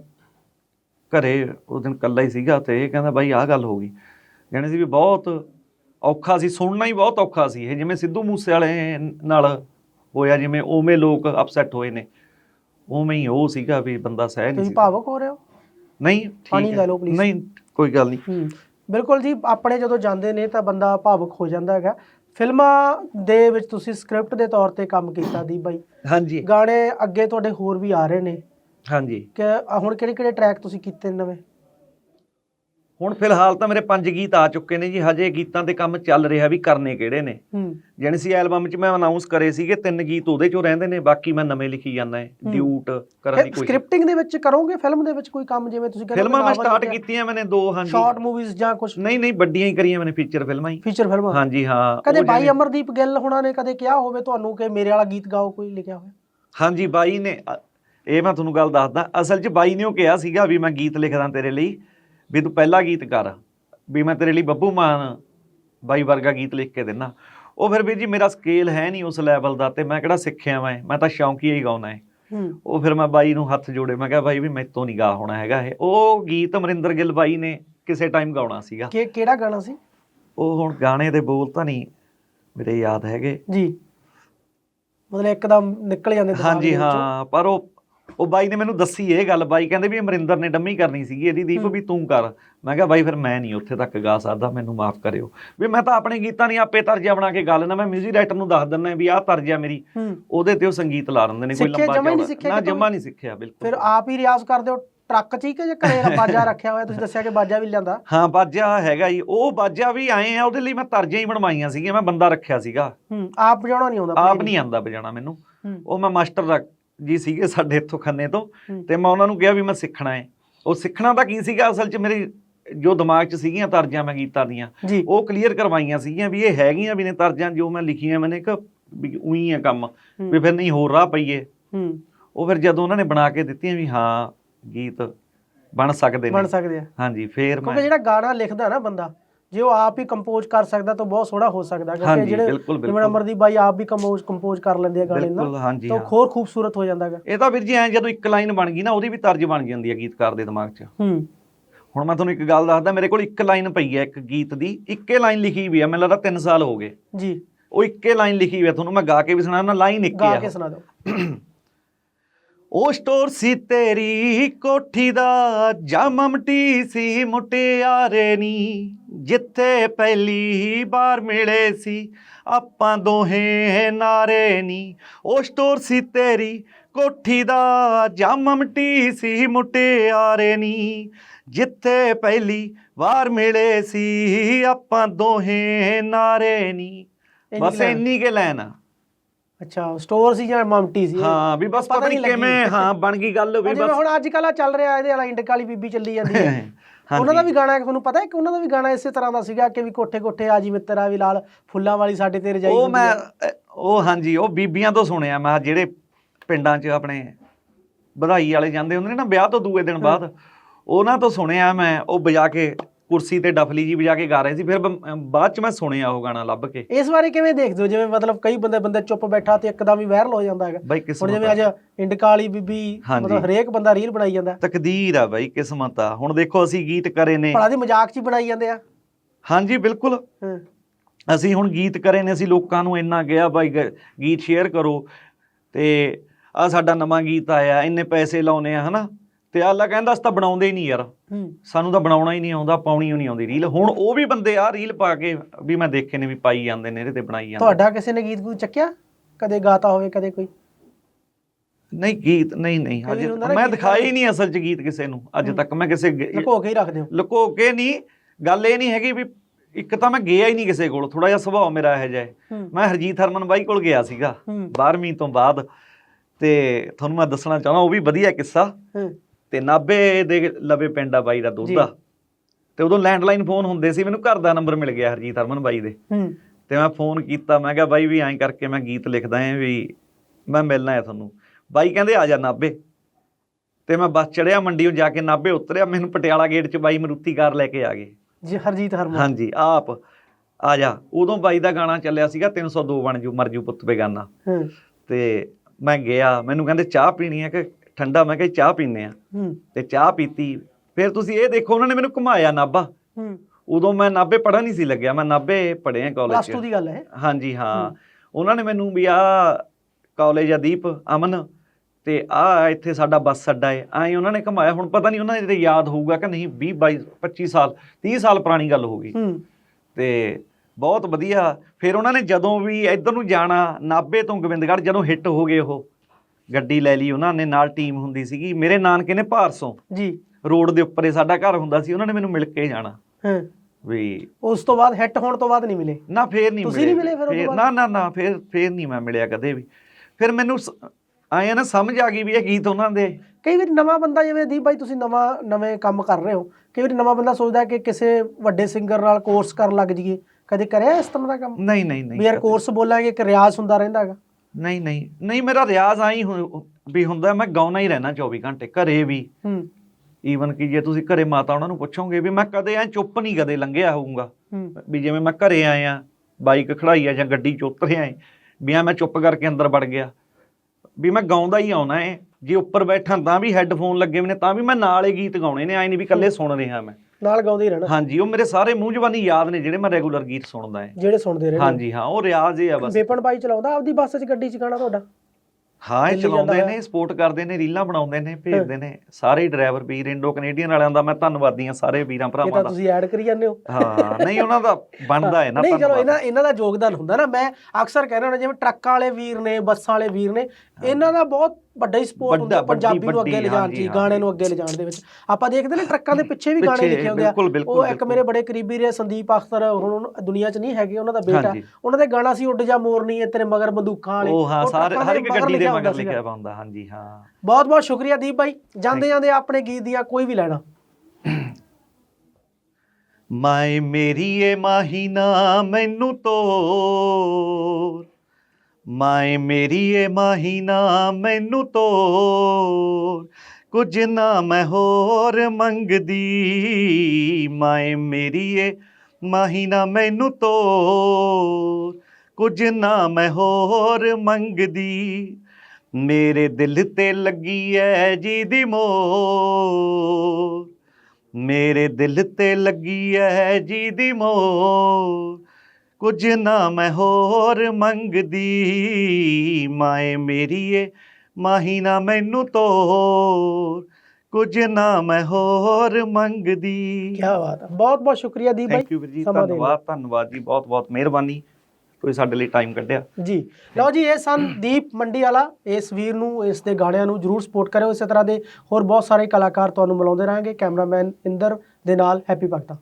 ਘਰੇ ਉਸ ਦਿਨ ਕੱਲਾ ਹੀ ਸੀਗਾ ਤੇ ਇਹ ਕਹਿੰਦਾ ਬਾਈ ਆਹ ਗੱਲ ਹੋ ਗਈ। ਕਹਿੰਦੇ ਸੀ ਵੀ ਬਹੁਤ ਔਖਾ ਸੀ ਸੁਣਨਾ ਹੀ ਬਹੁਤ ਔਖਾ ਸੀ ਇਹ ਜਿਵੇਂ ਸਿੱਧੂ ਮੂਸੇ ਵਾਲੇ ਨਾਲ ਹੋਇਆ ਜਿਵੇਂ ਉਵੇਂ ਲੋਕ ਅਪਸੈਟ ਹੋਏ ਨੇ ਉਵੇਂ ਹੀ ਉਹ ਸੀਗਾ ਵੀ ਬੰਦਾ ਸਹਿ ਨਹੀਂ ਤੁਸੀਂ ਸੀ ਭਾਵੁਕ ਹੋ ਰਹੇ ਹੋ? ਨਹੀਂ ਪਾਣੀ। ਲੈ ਲਓ please। ਨਹੀਂ ਕੋਈ ਗੱਲ ਨਹੀਂ। ਹੂੰ। ਬਿਲਕੁਲ ਜੀ ਆਪਣੇ ਜਦੋਂ ਜਾਂਦੇ ਨੇ ਤਾਂ ਬੰਦਾ ਭਾਵੁਕ ਹੋ ਜਾਂਦਾ ਹੈਗਾ। ਫਿਲਮਾਂ ਦੇ ਵਿੱਚ ਤੁਸੀਂ ਸਕ੍ਰਿਪਟ ਦੇ ਤੌਰ ਤੇ ਕੰਮ ਕੀਤਾ ਦੀਪ ਬਾਈ। ਹਾਂਜੀ। ਗਾਣੇ ਅੱਗੇ ਤੁਹਾਡੇ ਹੋਰ ਵੀ ਆ ਰਹੇ ਨੇ। ਹਾਂਜੀ। ਕਿ ਹੁਣ ਕਿਹੜੇ ਕਿਹੜੇ ਟਰੈਕ ਤੁਸੀਂ ਕੀਤੇ ਨੇ ਨਵੇਂ? ਹੁਣ ਫਿਲਹਾਲ ਤਾਂ ਮੇਰੇ ਪੰਜ ਗੀਤ ਆ ਚੁੱਕੇ ਨੇ ਜੀ ਹਜੇ ਗੀਤਾਂ ਤੇ ਕੰਮ ਚੱਲ ਰਿਹਾ ਵੀ ਕਰਨੇ ਕਿਹੜੇ ਨੇ। ਹੂੰ। ਜਾਣੀ ਸੀ ਐਲਬਮ 'ਚ ਮੈਂ ਅਨਾਉਂਸ ਕਰੇ ਸੀਗੇ ਤਿੰਨ ਗੀਤ ਉਹਦੇ 'ਚੋਂ ਰਹਿੰਦੇ ਨੇ ਬਾਕੀ ਮੈਂ ਨਵੇਂ ਲਿਖੀ ਜਾਂਦਾ ਹੈ। ਡਿਊਟ ਕਰਨ ਦੀ ਕੋਸ਼ਿਸ਼। ਸਕ੍ਰਿਪਟਿੰਗ ਦੇ ਵਿੱਚ ਕਰੋਗੇ ਫਿਲਮ ਦੇ ਵਿੱਚ ਕੋਈ ਕੰਮ ਜਿਵੇਂ ਤੁਸੀਂ ਫਿਲਮਾਂ ਮੈਂ ਸਟਾਰਟ ਕੀਤੀਆਂ ਮੈਨੇ ਦੋ ਹਾਂਜੀ। ਸ਼ਾਰਟ ਮੂਵੀਜ਼ ਜਾਂ ਕੁਝ ਨਹੀਂ ਨਹੀਂ ਵੱਡੀਆਂ ਹੀ ਕਰੀਆਂ ਮੈਨੇ ਫੀਚਰ ਫਿਲਮਾਂ ਹੀ। ਫੀਚਰ ਫਿਲਮਾਂ? ਹਾਂਜੀ ਹਾਂ ਕਦੇ ਬਾਈ ਅਮਰਦੀਪ ਗਿੱਲ ਹੋਣਾ ਨੇ ਕਦੇ ਕਿਹਾ ਹੋਵੇ ਤੁਹਾਨੂੰ ਕਿ ਮੇਰੇ ਵਾਲਾ ਗੀਤ ਗਾਓ ਕੋਈ ਲਿਖਿਆ ਹੋਇਆ ਹਾਂਜੀ ਬਾਈ ਨੇ ਇਹ ਮੈਂ ਤੁਹਾਨੂੰ ਗੱਲ ਦੱਸਦਾ। ਅਸਲ 'ਚ ਬਾਈ ਨੇ ਉਹ ਕਿਹਾ ਸੀਗਾ ਵੀ ਮੈਂ ਗੀਤ ਲਿਖਦਾ ਤੇਰੇ ਲਈ। ਵੀ ਤੂੰ ਪਹਿਲਾ ਗੀਤ ਕਰ ਵੀ ਮੈਂ ਤੇਰੇ ਲਈ ਬੱਬੂ ਮਾਨ ਬਾਈ ਵਰਗਾ ਗੀਤ ਲਿਖ ਕੇ ਦੇਣਾ ਉਹ ਫਿਰ ਵੀ ਜੀ ਮੇਰਾ ਸਕੇਲ ਹੈ ਨਹੀਂ ਉਸ ਲੈਵਲ ਦਾ ਤੇ ਮੈਂ ਕਿਹੜਾ ਸਿੱਖਿਆ ਮੈਂ ਮੈਂ ਤਾਂ ਸ਼ੌਂਕੀ ਹੀ ਗਾਉਣਾ ਹੈ। ਉਹ ਫਿਰ ਮੈਂ ਬਾਈ ਨੂੰ ਹੱਥ ਜੋੜੇ ਮੈਂ ਕਿਹਾ ਬਾਈ ਵੀ ਮੈਥੋਂ ਨਹੀਂ ਗਾ ਹੋਣਾ ਹੈਗਾ ਇਹ। ਉਹ ਗੀਤ ਅਮਰਿੰਦਰ ਗਿੱਲ ਬਾਈ ਨੇ ਕਿਸੇ ਟਾਈਮ ਗਾਉਣਾ ਸੀਗਾ। ਕਿ ਕਿਹੜਾ ਗਾਣਾ ਸੀ? ਉਹ ਹੁਣ ਗਾਣੇ ਦੇ ਬੋਲ ਤਾਂ ਨਹੀਂ ਮੇਰੇ ਯਾਦ ਹੈਗੇ। ਜੀ। ਮਤਲਬ ਇੱਕਦਮ ਨਿਕਲ ਜਾਂਦੇ ਹਾਂਜੀ। ਹਾਂ ਪਰ ਉਹ ਉਹ ਬਾਈ ਨੇ ਮੈਨੂੰ ਦੱਸੀ ਇਹ ਗੱਲ ਬਾਈ ਕਹਿੰਦੇ ਵੀ ਅਮਰਿੰਦਰ ਨੇ ਡੰਮੀ ਕਰਨੀ ਸੀਗੀ ਇਹਦੀ ਦੀਪ। ਵੀ ਤੂੰ ਕਰ। ਮੈਂ ਕਿਹਾ ਬਾਈ ਫਿਰ ਮੈਂ ਨਹੀਂ ਉੱਥੇ ਤੱਕ ਗਾ ਸਕਦਾ ਮੈਨੂੰ ਮਾਫ ਕਰਿਓ। ਵੀ ਮੈਂ ਤਾਂ ਆਪਣੇ ਗੀਤਾਂ ਦੀ ਆਪੇ ਤਰਜਾ ਬਣਾ ਕੇ ਗਾ ਲੈਣਾ ਮੈਂ 뮤직 ਰਾਈਟਰ ਨੂੰ ਦੱਸ ਦਿੰਦਾ ਵੀ ਆਹ ਤਰਜਾ ਮੇਰੀ ਉਹਦੇ ਤੇ ਉਹ ਸੰਗੀਤ ਲਾ ਦਿੰਦੇ ਨੇ ਕੋਈ ਲੰਬਾ ਨਹੀਂ ਚੌੜਾ ਨਾ? ਜਮਾ ਨਹੀਂ ਸਿੱਖਿਆ ਬਿਲਕੁਲ। ਫਿਰ ਆਪ ਹੀ ਰਿਆਜ਼ ਕਰਦੇ ਹੋ ਟਰੱਕ ਚ ਹੀ ਕਿ ਜਾਂ ਘਰੇ ਬਾਜਾ ਰੱਖਿਆ ਹੋਇਆ ਤੁਸੀਂ ਦੱਸਿਆ ਕਿ ਬਾਜਾ ਵੀ ਲਿਆਂਦਾ? ਹਾਂ ਬਾਜਾ ਹੈਗਾ ਜੀ। ਉਹ ਬਾਜਾ ਵੀ ਆਏ ਆ ਉਹਦੇ ਲਈ ਮੈਂ ਤਰਜਾ ਹੀ ਬਣਵਾਈਆਂ ਸੀਗੀਆਂ ਮੈਂ ਬੰਦਾ ਰੱਖਿਆ ਸੀਗਾ। ਹੂੰ ਆਪ ਵਜਾਉਣਾ ਨਹੀਂ ਆਉਂਦਾ ਆਪ ਨਹੀਂ ਆਂਦਾ ਵਜਾਣਾ ਮੈਨੂੰ। ਉਹ ਮੈਂ ਮਾਸਟਰ ਜੀ ਸੀਗੇ ਸਾਡੇ ਇੱਥੋਂ ਖੰਨੇ ਤੋਂ। ਤੇ ਮੈਂ ਉਹਨਾਂ ਨੂੰ ਕਿਹਾ ਵੀ ਮੈਂ ਸਿੱਖਣਾ ਹੈ। ਉਹ ਸਿੱਖਣਾ ਤਾਂ ਕੀ ਸੀਗਾ? ਅਸਲ 'ਚ ਮੇਰੇ ਜੋ ਦਿਮਾਗ 'ਚ ਸੀਗੀਆਂ ਤਰਜਾਂ ਮੈਂ ਗੀਤਾਂ ਦੀਆਂ ਉਹ ਕਲੀਅਰ ਕਰਵਾਈਆਂ ਸੀਗੀਆਂ ਵੀ ਇਹ ਹੈਗੀਆਂ ਵੀ ਨੇ ਤਰਜਾਂ ਜੋ ਮੈਂ ਲਿਖੀਆਂ ਮੈਨੇ ਕਿ ਵੀ ਉਹੀ ਆ ਕੰਮ। ਵੀ ਫਿਰ ਨਹੀਂ ਹੋਰ ਰਾਹ ਪਈਏ। ਉਹ ਫਿਰ ਜਦੋਂ ਉਹਨਾਂ ਨੇ ਬਣਾ ਕੇ ਦਿੱਤੀਆਂ ਵੀ ਹਾਂ ਗੀਤ ਬਣ ਸਕਦੇ ਬਣ ਨੇ ਸਕਦੇ ਆ। ਹਾਂਜੀ ਫੇਰ ਕਿਉਂਕਿ ਮੈਂ ਜਿਹੜਾ ਗਾਣਾ ਲਿਖਦਾ ਨਾ ਬੰਦਾ ਜੇ ਉਹ ਆਪ ਹੀ ਕੰਪੋਜ਼ ਕਰ ਸਕਦਾ ਤਾਂ ਬਹੁਤ ਸੋਹਣਾ ਹੋ ਸਕਦਾ ਕਿਉਂਕਿ ਜਿਹੜੇ ਜਿਵੇਂ ਅਮਰਦੀਪ ਬਾਈ ਆਪ ਵੀ ਕੰਪੋਜ਼ ਕੰਪੋਜ਼ ਕਰ ਲੈਂਦੇ ਆ ਗਾਣੇ ਨਾ ਤਾਂ ਹਾਂ। ਹੋਰ ਖੂਬਸੂਰਤ ਹੋ ਜਾਂਦਾ ਹੈਗਾ ਇਹ ਤਾਂ ਵੀਰ ਜੀ ਐ ਜਦੋਂ ਇੱਕ ਲਾਈਨ ਬਣ ਗਈ ਨਾ ਉਹਦੀ ਵੀ ਤਰਜ ਬਣ ਜਾਂਦੀ ਹੈ ਗੀਤਕਾਰ ਦੇ ਦਿਮਾਗ 'ਚ। ਹੂੰ। ਹੁਣ ਮੈਂ ਤੁਹਾਨੂੰ ਇੱਕ ਗੱਲ ਦੱਸਦਾ ਮੇਰੇ ਕੋਲ ਇੱਕ ਲਾਈਨ ਪਈ ਹੈ ਇੱਕ ਗੀਤ ਦੀ ਇੱਕੇ ਲਾਈਨ ਲਿਖੀ ਵੀ ਹੈ ਮੈਨੂੰ ਲੱਗਦਾ 3 ਸਾਲ ਹੋ ਗਏ। ਜੀ। ਉਹ ਇੱਕੇ ਲਾਈਨ ਲਿਖੀ ਹੋਈ ਹੈ ਤੁਹਾਨੂੰ ਮੈਂ ਗਾ ਕੇ ਵੀ ਸੁਣਾਉਣਾ ਲਾਈਨ ਇੱਕੇ ਗਾ ਆ ਕੇ ਉਹ। ਸੁਣਾ ਦਿਓ। ਉਹ ਸਟੋਰ ਸੀ ਤੇਰੀ ਕੋਠੀ ਦਾ ਜਾਮਮਟੀ ਸੀ ਮੁਟਿਆਰੇ ਨੀ। ਜਿੱਥੇ ਪਹਿਲੀ ਵਾਰ ਮਿਲੇ ਸੀ ਆਪਾਂ ਦੋਹੇ ਨਾਰੇ ਨੀ। ਉਹ ਸਟੋਰ ਸੀ ਤੇਰੀ ਕੋਠੀ ਦਾ ਜਾਮਮਟੀ ਸੀ ਮੁਟਿਆਰੇ ਨੀ। ਜਿੱਥੇ ਪਹਿਲੀ ਵਾਰ ਮਿਲੇ ਸੀ ਆਪਾਂ ਦੋਹੇ ਨਾਰੇ ਨੀ। ਬਸ। ਇੰਨੀ ਕੇ ਲੈਣ ਅੱਛਾ ਸਟੋਰ ਸੀ ਜਾਂ ਮਮਟੀ ਸੀ? ਹਾਂ ਵੀ ਬਸ ਪਤਾ ਨਹੀਂ ਕਿਵੇਂ। ਹਾਂ ਬਣ ਗਈ ਗੱਲ ਵੀ ਬਸ ਹੁਣ ਅੱਜ ਕੱਲ੍ਹ ਆ ਚੱਲ ਰਿਹਾ ਇਹਦੇ ਵਾਲਾ ਇੰਡਕ ਵਾਲੀ ਬੀਬੀ ਚੱਲੀ ਜਾਂਦੀ ਹੈ। ਉਹਨਾਂ ਦਾ ਵੀ ਗਾਣਾ ਤੁਹਾਨੂੰ ਪਤਾ ਹੈ ਕਿ ਉਹਨਾਂ ਦਾ ਵੀ ਗਾਣਾ ਇਸੇ ਤਰ੍ਹਾਂ ਦਾ ਸੀਗਾ ਕਿ ਵੀ ਕੋਠੇ ਕੋਠੇ ਆ ਜੀ ਮਿੱਤਰਾ ਵੀ ਲਾਲ ਫੁੱਲਾਂ ਵਾਲੀ ਸਾਡੇ ਤੇ ਰਜਾਈ ਉਹ ਮੈਂ ਉਹ ਹਾਂਜੀ ਉਹ ਬੀਬੀਆਂ ਤੋਂ ਸੁਣਿਆ ਮੈਂ ਜਿਹੜੇ ਪਿੰਡਾਂ 'ਚ ਆਪਣੇ ਵਧਾਈ ਵਾਲੇ ਜਾਂਦੇ ਹੁੰਦੇ ਨੇ ਨਾ ਵਿਆਹ ਤੋਂ ਦੂਏ ਦਿਨ ਬਾਅਦ ਉਹਨਾਂ ਤੋਂ ਸੁਣਿਆ ਮੈਂ ਉਹ ਵਜਾ ਕੇ ਕੁਰਸੀ ਤੇ ਡਫਲੀ ਜੀ ਵਜਾ ਕੇ ਗਾ ਰਹੇ ਸੀ ਫਿਰ ਬ- ਬਾਅਦ 'ਚ ਮੈਂ ਸੁਣਿਆ ਉਹ ਗਾਣਾ ਲੱਭ ਕੇ। ਇਸ ਬਾਰੇ ਕਿਵੇਂ ਦੇਖਦੇ ਹੋ? ਜਿਵੇਂ ਮਤਲਬ ਕਈ ਬੰਦੇ ਬੰਦੇ ਚੁੱਪ ਬੈਠਾ ਤੇ ਇੱਕਦਮ ਹੀ ਵਾਇਰਲ ਹੋ ਜਾਂਦਾ ਹੈਗਾ। ਬਾਈ ਹੁਣ ਕਿਸਮਤ ਜਿਵੇਂ ਆ। ਅੱਜ ਇੰਡਕਾ ਵਾਲੀ ਬੀਬੀ ਹਾਂਜੀ। ਮਤਲਬ ਹਰੇਕ ਬੰਦਾ ਰੀਲ ਬਣਾਈ ਜਾਂਦਾ। ਤਕਦੀਰ ਆ ਬਾਈ ਕਿਸਮਤ ਆ। ਹੁਣ ਦੇਖੋ ਅਸੀਂ ਗੀਤ ਕਰੇ ਨੇ। ਭਲਾ ਦੀ ਮਜ਼ਾਕ 'ਚ ਹੀ ਬਣਾਈ ਜਾਂਦੇ ਆ। ਹਾਂਜੀ ਬਿਲਕੁਲ। ਹਾਂ। ਅਸੀਂ ਹੁਣ ਗੀਤ ਕਰੇ ਨੇ ਅਸੀਂ ਲੋਕਾਂ ਨੂੰ ਇੰਨਾ ਗਿਆ ਗ- ਗੀਤ ਸ਼ੇਅਰ ਕਰੋ। ਤੇ ਆ ਸਾਡਾ ਨਵਾਂ ਗੀਤ ਆਇਆ ਇੰਨੇ ਪੈਸੇ ਲਾਉਨੇ ਆ ਹਨਾ? ਤੇ ਅੱਲਾ ਕਹਿੰਦਾ ਅਸੀਂ ਤਾਂ ਬਣਾਉਂਦੇ ਹੀ ਨਹੀਂ ਯਾਰ। ਸਾਨੂੰ ਤਾਂ ਬਣਾਉਣਾ ਹੀ ਨਹੀਂ ਆਉਂਦਾ ਪਾਉਣੀ ਹੀ ਨਹੀਂ ਆਉਂਦੀ। ਰੀਲ ਹੁਣ ਉਹ ਵੀ ਬੰਦੇ ਆ ਰੀਲ ਪਾ ਕੇ ਵੀ ਮੈਂ ਦੇਖੇ ਨੇ ਵੀ ਪਾਈ ਜਾਂਦੇ ਨੇ ਇਹਦੇ ਤੇ ਬਣਾਈ ਜਾਂਦੇ ਤੁਹਾਡਾ ਕਿਸੇ ਨੇ ਗੀਤ ਗੂਤ ਚੱਕਿਆ? ਕਦੇ ਗਾਤਾ ਹੋਵੇ ਕਦੇ ਕੋਈ? ਨਹੀਂ ਗੀਤ ਨਹੀਂ ਨਹੀਂ ਨਾ ਮੈਂ ਹੀ ਨਹੀਂ ਅਸਲ 'ਚ ਗੀਤ ਕਿਸੇ ਨੂੰ ਅੱਜ। ਤੱਕ। ਮੈਂ ਕਿਸੇ ਲੁਕੋ ਕੇ ਹੀ ਰੱਖਦੇ ਹੋ ਲੁਕੋ ਕੇ ਨਹੀਂ ਗੱਲ ਇਹ ਨਹੀਂ ਹੈਗੀ ਵੀ ਇੱਕ ਤਾਂ ਮੈਂ ਗਿਆ ਹੀ ਨਹੀਂ ਕਿਸੇ ਕੋਲ ਥੋੜਾ ਜਿਹਾ ਸੁਭਾਅ ਮੇਰਾ ਇਹੋ ਜਿਹਾ ਮੈਂ ਹਰਜੀਤ ਹਰਮਨ ਬਾਈ ਕੋਲ ਗਿਆ ਸੀਗਾ ਹੂੰ। 12ਵੀਂ ਤੋਂ ਬਾਅਦ ਤੇ ਤੁਹਾਨੂੰ ਮੈਂ ਦੱਸਣਾ ਚਾਹੁੰਦਾ ਉਹ ਵੀ ਵਧੀਆ ਕਿੱਸਾ। ਤੇ ਨਾਬੇ ਦੇ ਲਵੇ ਪਿੰਡ ਆ ਬਾਈ ਦਾ ਦੋਦਾ। ਤੇ ਉਦੋਂ ਲੈਂਡਲਾਈਨ ਫੋਨ ਹੁੰਦੇ ਸੀ ਮੈਨੂੰ ਘਰ ਦਾ ਨੰਬਰ ਮਿਲ ਗਿਆ ਹਰਜੀਤ ਹਰਮਨ ਬਾਈ ਦੇ। ਹੂੰ। ਤੇ ਮੈਂ ਫੋਨ ਕੀਤਾ ਮੈਂ ਕਿਹਾ ਬਾਈ ਵੀ ਐਂ ਕਰਕੇ ਮੈਂ ਗੀਤ ਲਿਖਦਾ ਆਂ ਵੀ ਮੈਂ ਮਿਲਣਾ ਹੈ ਤੁਹਾਨੂੰ। ਬਾਈ ਕਹਿੰਦੇ ਆ ਜਾ ਨਾਬੇ ਤੇ ਮੈਂ ਬੱਸ ਚੜਿਆ ਮੰਡੀੋਂ ਜਾ ਕੇ ਨਾਬੇ ਉਤਰਿਆ ਮੈਨੂੰ ਪਟਿਆਲਾ ਗੇਟ 'ਚ ਬਾਈ ਮਰੂਤੀ ਕਾਰ ਲੈ ਕੇ ਆ ਗਏ। ਜੀ ਹਰਜੀਤ ਹਰਮਨ। ਹਾਂਜੀ ਆਪ। ਆ ਜਾ। ਉਦੋਂ ਬਾਈ ਦਾ ਗਾਣਾ ਚੱਲਿਆ ਸੀਗਾ 302 ਬਣ ਜੂ ਮਰ ਜੂ ਪੁੱਤ ਬੇਗਾਨਾ। ਹੂੰ। ਤੇ ਮੈਂ ਗਿਆ ਮੈਨੂੰ ਕਹਿੰਦੇ ਚਾਹ ਪੀਣੀ ਹੈ ਕਿ ਠੰਡਾ ਮੈਂ ਕਿਹਾ ਚਾਹ ਪੀਨੇ ਆ ਤੇ ਚਾਹ ਪੀਤੀ। ਫਿਰ ਤੁਸੀਂ ਇਹ ਦੇਖੋ ਉਹਨਾਂ ਨੇ ਮੈਨੂੰ ਘੁਮਾਇਆ ਨਾਭਾ। ਹੂੰ। ਉਦੋਂ ਮੈਂ ਨਾਭੇ ਪੜ੍ਹਨ ਨਹੀਂ ਸੀ ਲੱਗਿਆ ਮੈਂ ਨਾਭੇ ਪੜ੍ਹਿਆ ਪਲੱਸ ਕਾਲਜ 2 ਚ। ਦੀ ਗੱਲ ਹੈ। ਹਾਂਜੀ ਹਾਂ। ਉਹਨਾਂ ਨੇ ਮੈਨੂੰ ਵੀ ਆ ਕਾਲਜ ਆ ਦੀਪ ਅਮਨ ਤੇ ਆ ਇੱਥੇ ਸਾਡਾ ਬੱਸ ਅੱਡਾ ਹੈ ਐਂ ਉਹਨਾਂ ਨੇ ਘੁਮਾਇਆ। ਹੁਣ ਪਤਾ ਨਹੀਂ ਉਹਨਾਂ ਦੇ ਯਾਦ ਹੋਊਗਾ ਕਿ ਨਹੀਂ 20 22 25 ਸਾਲ 30 ਸਾਲ ਪੁਰਾਣੀ ਗੱਲ ਹੋ ਗਈ। ਤੇ ਬਹੁਤ ਵਧੀਆ। ਫਿਰ ਉਹਨਾਂ ਨੇ ਜਦੋਂ ਵੀ ਇੱਧਰ ਨੂੰ ਜਾਣਾ ਨਾਭੇ ਤੋਂ ਗੋਬਿੰਦਗੜ੍ਹ ਜਦੋਂ ਹਿੱਟ ਹੋ ਗਏ ਉਹ। ਗੱਡੀ ਲੈ ਲਈ ਉਹਨਾਂ ਨੇ ਨਾਲ ਟੀਮ ਹੁੰਦੀ ਸੀਗੀ। ਮੇਰੇ ਨਾਨਕੇ ਨੇ ਭਾਰਸੋਂ ਜੀ। ਰੋਡ ਦੇ ਉੱਪਰ ਹੀ ਸਾਡਾ ਘਰ ਹੁੰਦਾ ਸੀ ਉਹਨਾਂ ਨੇ ਮੈਨੂੰ ਮਿਲ ਕੇ ਜਾਣਾ। ਹਾਂ। ਵੀ ਉਸ ਤੋਂ ਬਾਅਦ ਹਿੱਟ ਹੋਣ ਤੋਂ ਬਾਅਦ ਨਹੀਂ ਮਿਲੇ? ਨਾ ਫੇਰ ਨਹੀਂ ਤੁਸੀਂ ਨਹੀਂ ਮਿਲੇ। ਫਿਰ ਉਹ? ਨਾ ਨਾ ਨਾ ਫੇਰ ਫੇਰ ਨਹੀਂ ਮੈਂ ਮਿਲਿਆ ਕਦੇ ਵੀ। ਫਿਰ ਮੈਨੂੰ ਆਇਆ ਨਾ ਸਮਝ ਆ ਗਈ ਵੀ ਇਹ ਗੀਤ ਉਹਨਾਂ ਦੇ। ਕਈ ਵਾਰੀ ਨਵਾਂ ਬੰਦਾ ਜਿਵੇਂ ਦੀਪ ਭਾਈ ਤੁਸੀਂ ਨਵਾਂ ਨਵੇਂ ਕੰਮ ਕਰ ਰਹੇ ਹੋ। ਕਈ ਵਾਰੀ ਨਵਾਂ ਬੰਦਾ ਸੋਚਦਾ ਕਿ ਕਿਸੇ ਵੱਡੇ ਸਿੰਗਰ ਨਾਲ ਕੋਰਸ ਕਰਨ ਲੱਗ ਜਾਈਏ। ਕਦੇ ਕਰਿਆ ਇਸ ਤਰ੍ਹਾਂ ਦਾ ਕੰਮ? ਨਹੀਂ ਨਹੀਂ ਨਹੀਂ। ਵੀ ਯਾਰ। ਕੋਰਸ ਬੋਲਾਂਗੇ ਕਿ ਰਿਆਜ਼ ਹੁੰਦਾ ਰਹਿੰਦਾ ਹੈਗਾ। ਨਹੀਂ ਨਹੀਂ ਨਹੀਂ ਮੇਰਾ ਰਿਆਜ਼ ਆਈ ਵੀ ਹੁੰਦਾ ਮੈਂ ਗਾਉਣਾ ਹੀ ਰਹਿਣਾ 24 ਘੰਟੇ ਘਰੇ ਵੀ। ਹੂੰ। ਈਵਨ ਕਿ ਜੇ ਤੁਸੀਂ ਘਰੇ ਮਾਤਾ ਉਹਨਾਂ ਨੂੰ ਪੁੱਛੋਗੇ ਵੀ ਮੈਂ ਕਦੇ ਐ ਚੁੱਪ ਨਹੀਂ ਕਦੇ ਲੰਘਿਆ ਹੋਊਗਾ। ਵੀ ਜਿਵੇਂ ਮੈਂ ਘਰੇ ਆਇਆ ਬਾਈਕ ਖੜਾਈ ਆ ਜਾਂ ਗੱਡੀ ਚ ਉਤਰਿਆ ਏ ਵੀ ਐਂ ਮੈਂ ਚੁੱਪ ਕਰਕੇ ਅੰਦਰ ਵੜ ਗਿਆ। ਵੀ ਮੈਂ ਗਾਉਂਦਾ ਹੀ ਆਉਣਾ ਏ ਜੇ ਉੱਪਰ ਬੈਠਾ ਤਾਂ ਵੀ ਹੈੱਡਫੋਨ ਲੱਗੇ ਹੋਏ ਨੇ ਤਾਂ ਵੀ ਮੈਂ ਨਾਲ ਹੀ ਗੀਤ ਗਾਉਣੇ ਨੇ ਐ ਨਹੀਂ ਵੀ ਇਕੱਲੇ ਸੁਣ ਰਿਹਾ ਮੈਂ। ਨਾਲ ਗਾਉਂਦੇ ਹੀ ਰਹਿਣਾ। ਹਾਂਜੀ ਉਹ ਮੇਰੇ ਸਾਰੇ ਮੂੰਹ ਜ਼ਬਾਨੀ ਯਾਦ ਨੇ ਜਿਹੜੇ ਮੈਂ ਰੈਗੂਲਰ ਗੀਤ ਸੁਣਦਾ ਏ ਜਿਹੜੇ ਸੁਣਦੇ ਰਹਿਣਾ ਹਾਂਜੀ ਹਾਂ ਉਹ ਰਿਆਜ਼ ਹੀ ਆ ਬਸ। ਵਿਪਨ ਭਾਈ ਚਲਾਉਂਦਾ ਆਪਦੀ ਬੱਸ 'ਚ ਗੱਡੀ 'ਚ ਗਾਣਾ ਤੁਹਾਡਾ? ਹਾਂ ਇਹ ਚਲਾਉਂਦੇ ਹੈ। ਨੇ ਸਪੋਰਟ ਕਰਦੇ ਨੇ ਰੀਲਾਂ ਬਣਾਉਂਦੇ ਨੇ ਭੇਜਦੇ ਨੇ। ਸਾਰੇ ਡਰਾਈਵਰ ਵੀਰ ਇੰਡੋ ਕੈਨੇਡੀਅਨ ਵਾਲਿਆਂ ਦਾ ਮੈਂ ਧੰਨਵਾਦੀ ਹਾਂ ਸਾਰੇ ਵੀਰਾਂ ਇਹ ਭਰਾਵਾਂ ਤਾਂ ਦਾ। ਤੁਸੀਂ ਐਡ ਕਰੀ ਜਾਂਦੇ ਹੋ। ਹਾਂ ਨਹੀਂ ਉਹਨਾਂ ਦਾ ਬਣਦਾ ਹੈ ਨਾ ਨਹੀਂ ਚਲੋ। ਇਹਨਾਂ ਇਹਨਾਂ ਦਾ ਯੋਗਦਾਨ ਹੁੰਦਾ ਨਾ। ਮੈਂ ਅਕਸਰ ਕਹਿੰਦਾ ਹੁੰਦਾ ਜਿਵੇਂ ਟਰੱਕਾਂ ਵਾਲੇ ਵੀਰ ਨੇ ਬੱਸਾਂ ਵਾਲੇ ਵੀਰ ਨੇ ਇਹਨਾਂ ਦਾ ਬਹੁਤ ਵੱਡਾ ਹੀ ਸਪੋਰਟ ਹੁੰਦਾ ਪੰਜਾਬੀ ਨੂੰ ਅੱਗੇ ਲਿਜਾਣ ਹਾਂਜੀ। ਗਾਣੇ ਨੂੰ ਅੱਗੇ ਲਿਜਾਣ ਦੇ ਵਿੱਚ। ਆਪਾਂ ਦੇਖਦੇ ਨੇ ਟਰੱਕਾਂ ਦੇ ਪਿੱਛੇ ਵੀ ਗਾਣੇ ਲਿਖੇ ਹੁੰਦੇ ਆ। ਉਹ ਇੱਕ। ਮੇਰੇ ਬੜੇ ਕਰੀਬੀ ਰਹੇ ਸੰਦੀਪ ਅਖਤਰ ਹੁਣ ਦੁਨੀਆ 'ਚ ਨਹੀਂ ਹੈਗੇ ਉਹਨਾਂ ਦਾ ਬੇਟਾ। ਉਹਨਾਂ ਦੇ ਗਾਣਾ ਸੀ ਉੱਡ ਜਾ ਮੋਰਨੀ ਤੇਰੇ ਮਗਰ ਬੰਦੂਕਾਂ ਵਾਲੇ। ਉਹ ਹਾਂ ਸਾਰੇ ਹਰ ਇੱਕ ਗੱਡੀ ਦੇ ਮਗਰ। ਲਿਖਿਆ ਹੁੰਦਾ ਹਾਂਜੀ ਹਾਂ। ਬਹੁਤ ਬਹੁਤ ਸ਼ੁਕਰੀਆ ਦੀਪ ਭਾਈ ਜਾਂਦੇ ਜਾਂਦੇ ਆਪਣੇ ਗੀਤ ਦੀਆਂ ਕੋਈ ਵੀ ਲੈਣਾ ਮਾਏ ਮੇਰੀ ਏ ਮਾਹੀ ਨਾ ਮੈਨੂੰ ਤੋਰ। ਮਾਏ ਮੇਰੀਏ ਏ ਮਾਹੀ ਨਾ ਮੈਨੂੰ ਤੋਰ। ਕੁਝ ਨਾ ਮੈਂ ਹੋਰ ਮੰਗਦੀ, ਮਾਏ ਮੇਰੀਏ ਏ ਮਾਹੀ ਨਾ ਮੈਨੂੰ ਤੋਰ। ਕੁਝ ਨਾ ਮੈਂ ਹੋਰ ਮੰਗਦੀ, ਮੇਰੇ ਦਿਲ ਤੇ ਲੱਗੀ ਐ ਜੀ ਦੀ ਮੋਰ। ਮੇਰੇ ਦਿਲ ਤੇ ਲੱਗੀ ਐ ਜੀ ਦੀ ਮੋਰ। ਕੁਝ ਨਾ ਮੈਂ ਹੋਰ ਮੰਗਦੀ। ਮਾਏ ਮੇਰੀਏ ਮਾਹੀ ਨਾ ਮੈਨੂੰ ਤੋਰ। ਕੁਝ ਨਾ ਮੈਂ ਹੋਰ ਮੰਗਦੀ। ਕੀ ਬਾਤ ਹੈ। ਬਹੁਤ ਬਹੁਤ ਸ਼ੁਕਰੀਆ ਦੀਪ ਥੈਂਕ ਭਾਈ ਯੂ ਵੀਰ ਜੀ ਸਮਾਂ ਦੇਣ ਲਈ। ਧੰਨਵਾਦ ਧੰਨਵਾਦ ਜੀ। ਬਹੁਤ ਬਹੁਤ ਮਿਹਰਬਾਨੀ। ਤੁਸੀਂ ਸਾਡੇ ਲਈ ਟਾਈਮ ਕੱਢਿਆ। ਜੀ। ਲਓ ਜੀ ਇਹ ਸਨ ਦੀਪ ਮੰਡੀ ਵਾਲਾ ਇਸ ਵੀਰ ਨੂੰ ਇਸ ਦੇ ਗਾਣਿਆਂ ਨੂੰ ਜਰੂਰ ਸਪੋਰਟ ਕਰਿਓ ਇਸੇ ਤਰ੍ਹਾਂ ਦੇ ਹੋਰ ਬਹੁਤ ਸਾਰੇ ਕਲਾਕਾਰ ਤੁਹਾਨੂੰ ਮਿਲਾਉਂਦੇ ਰਹਾਂਗੇ। ਕੈਮਰਾਮੈਨ ਇੰਦਰ ਦੇ ਨਾਲ ਹੈਪੀ ਭਗਤਾ।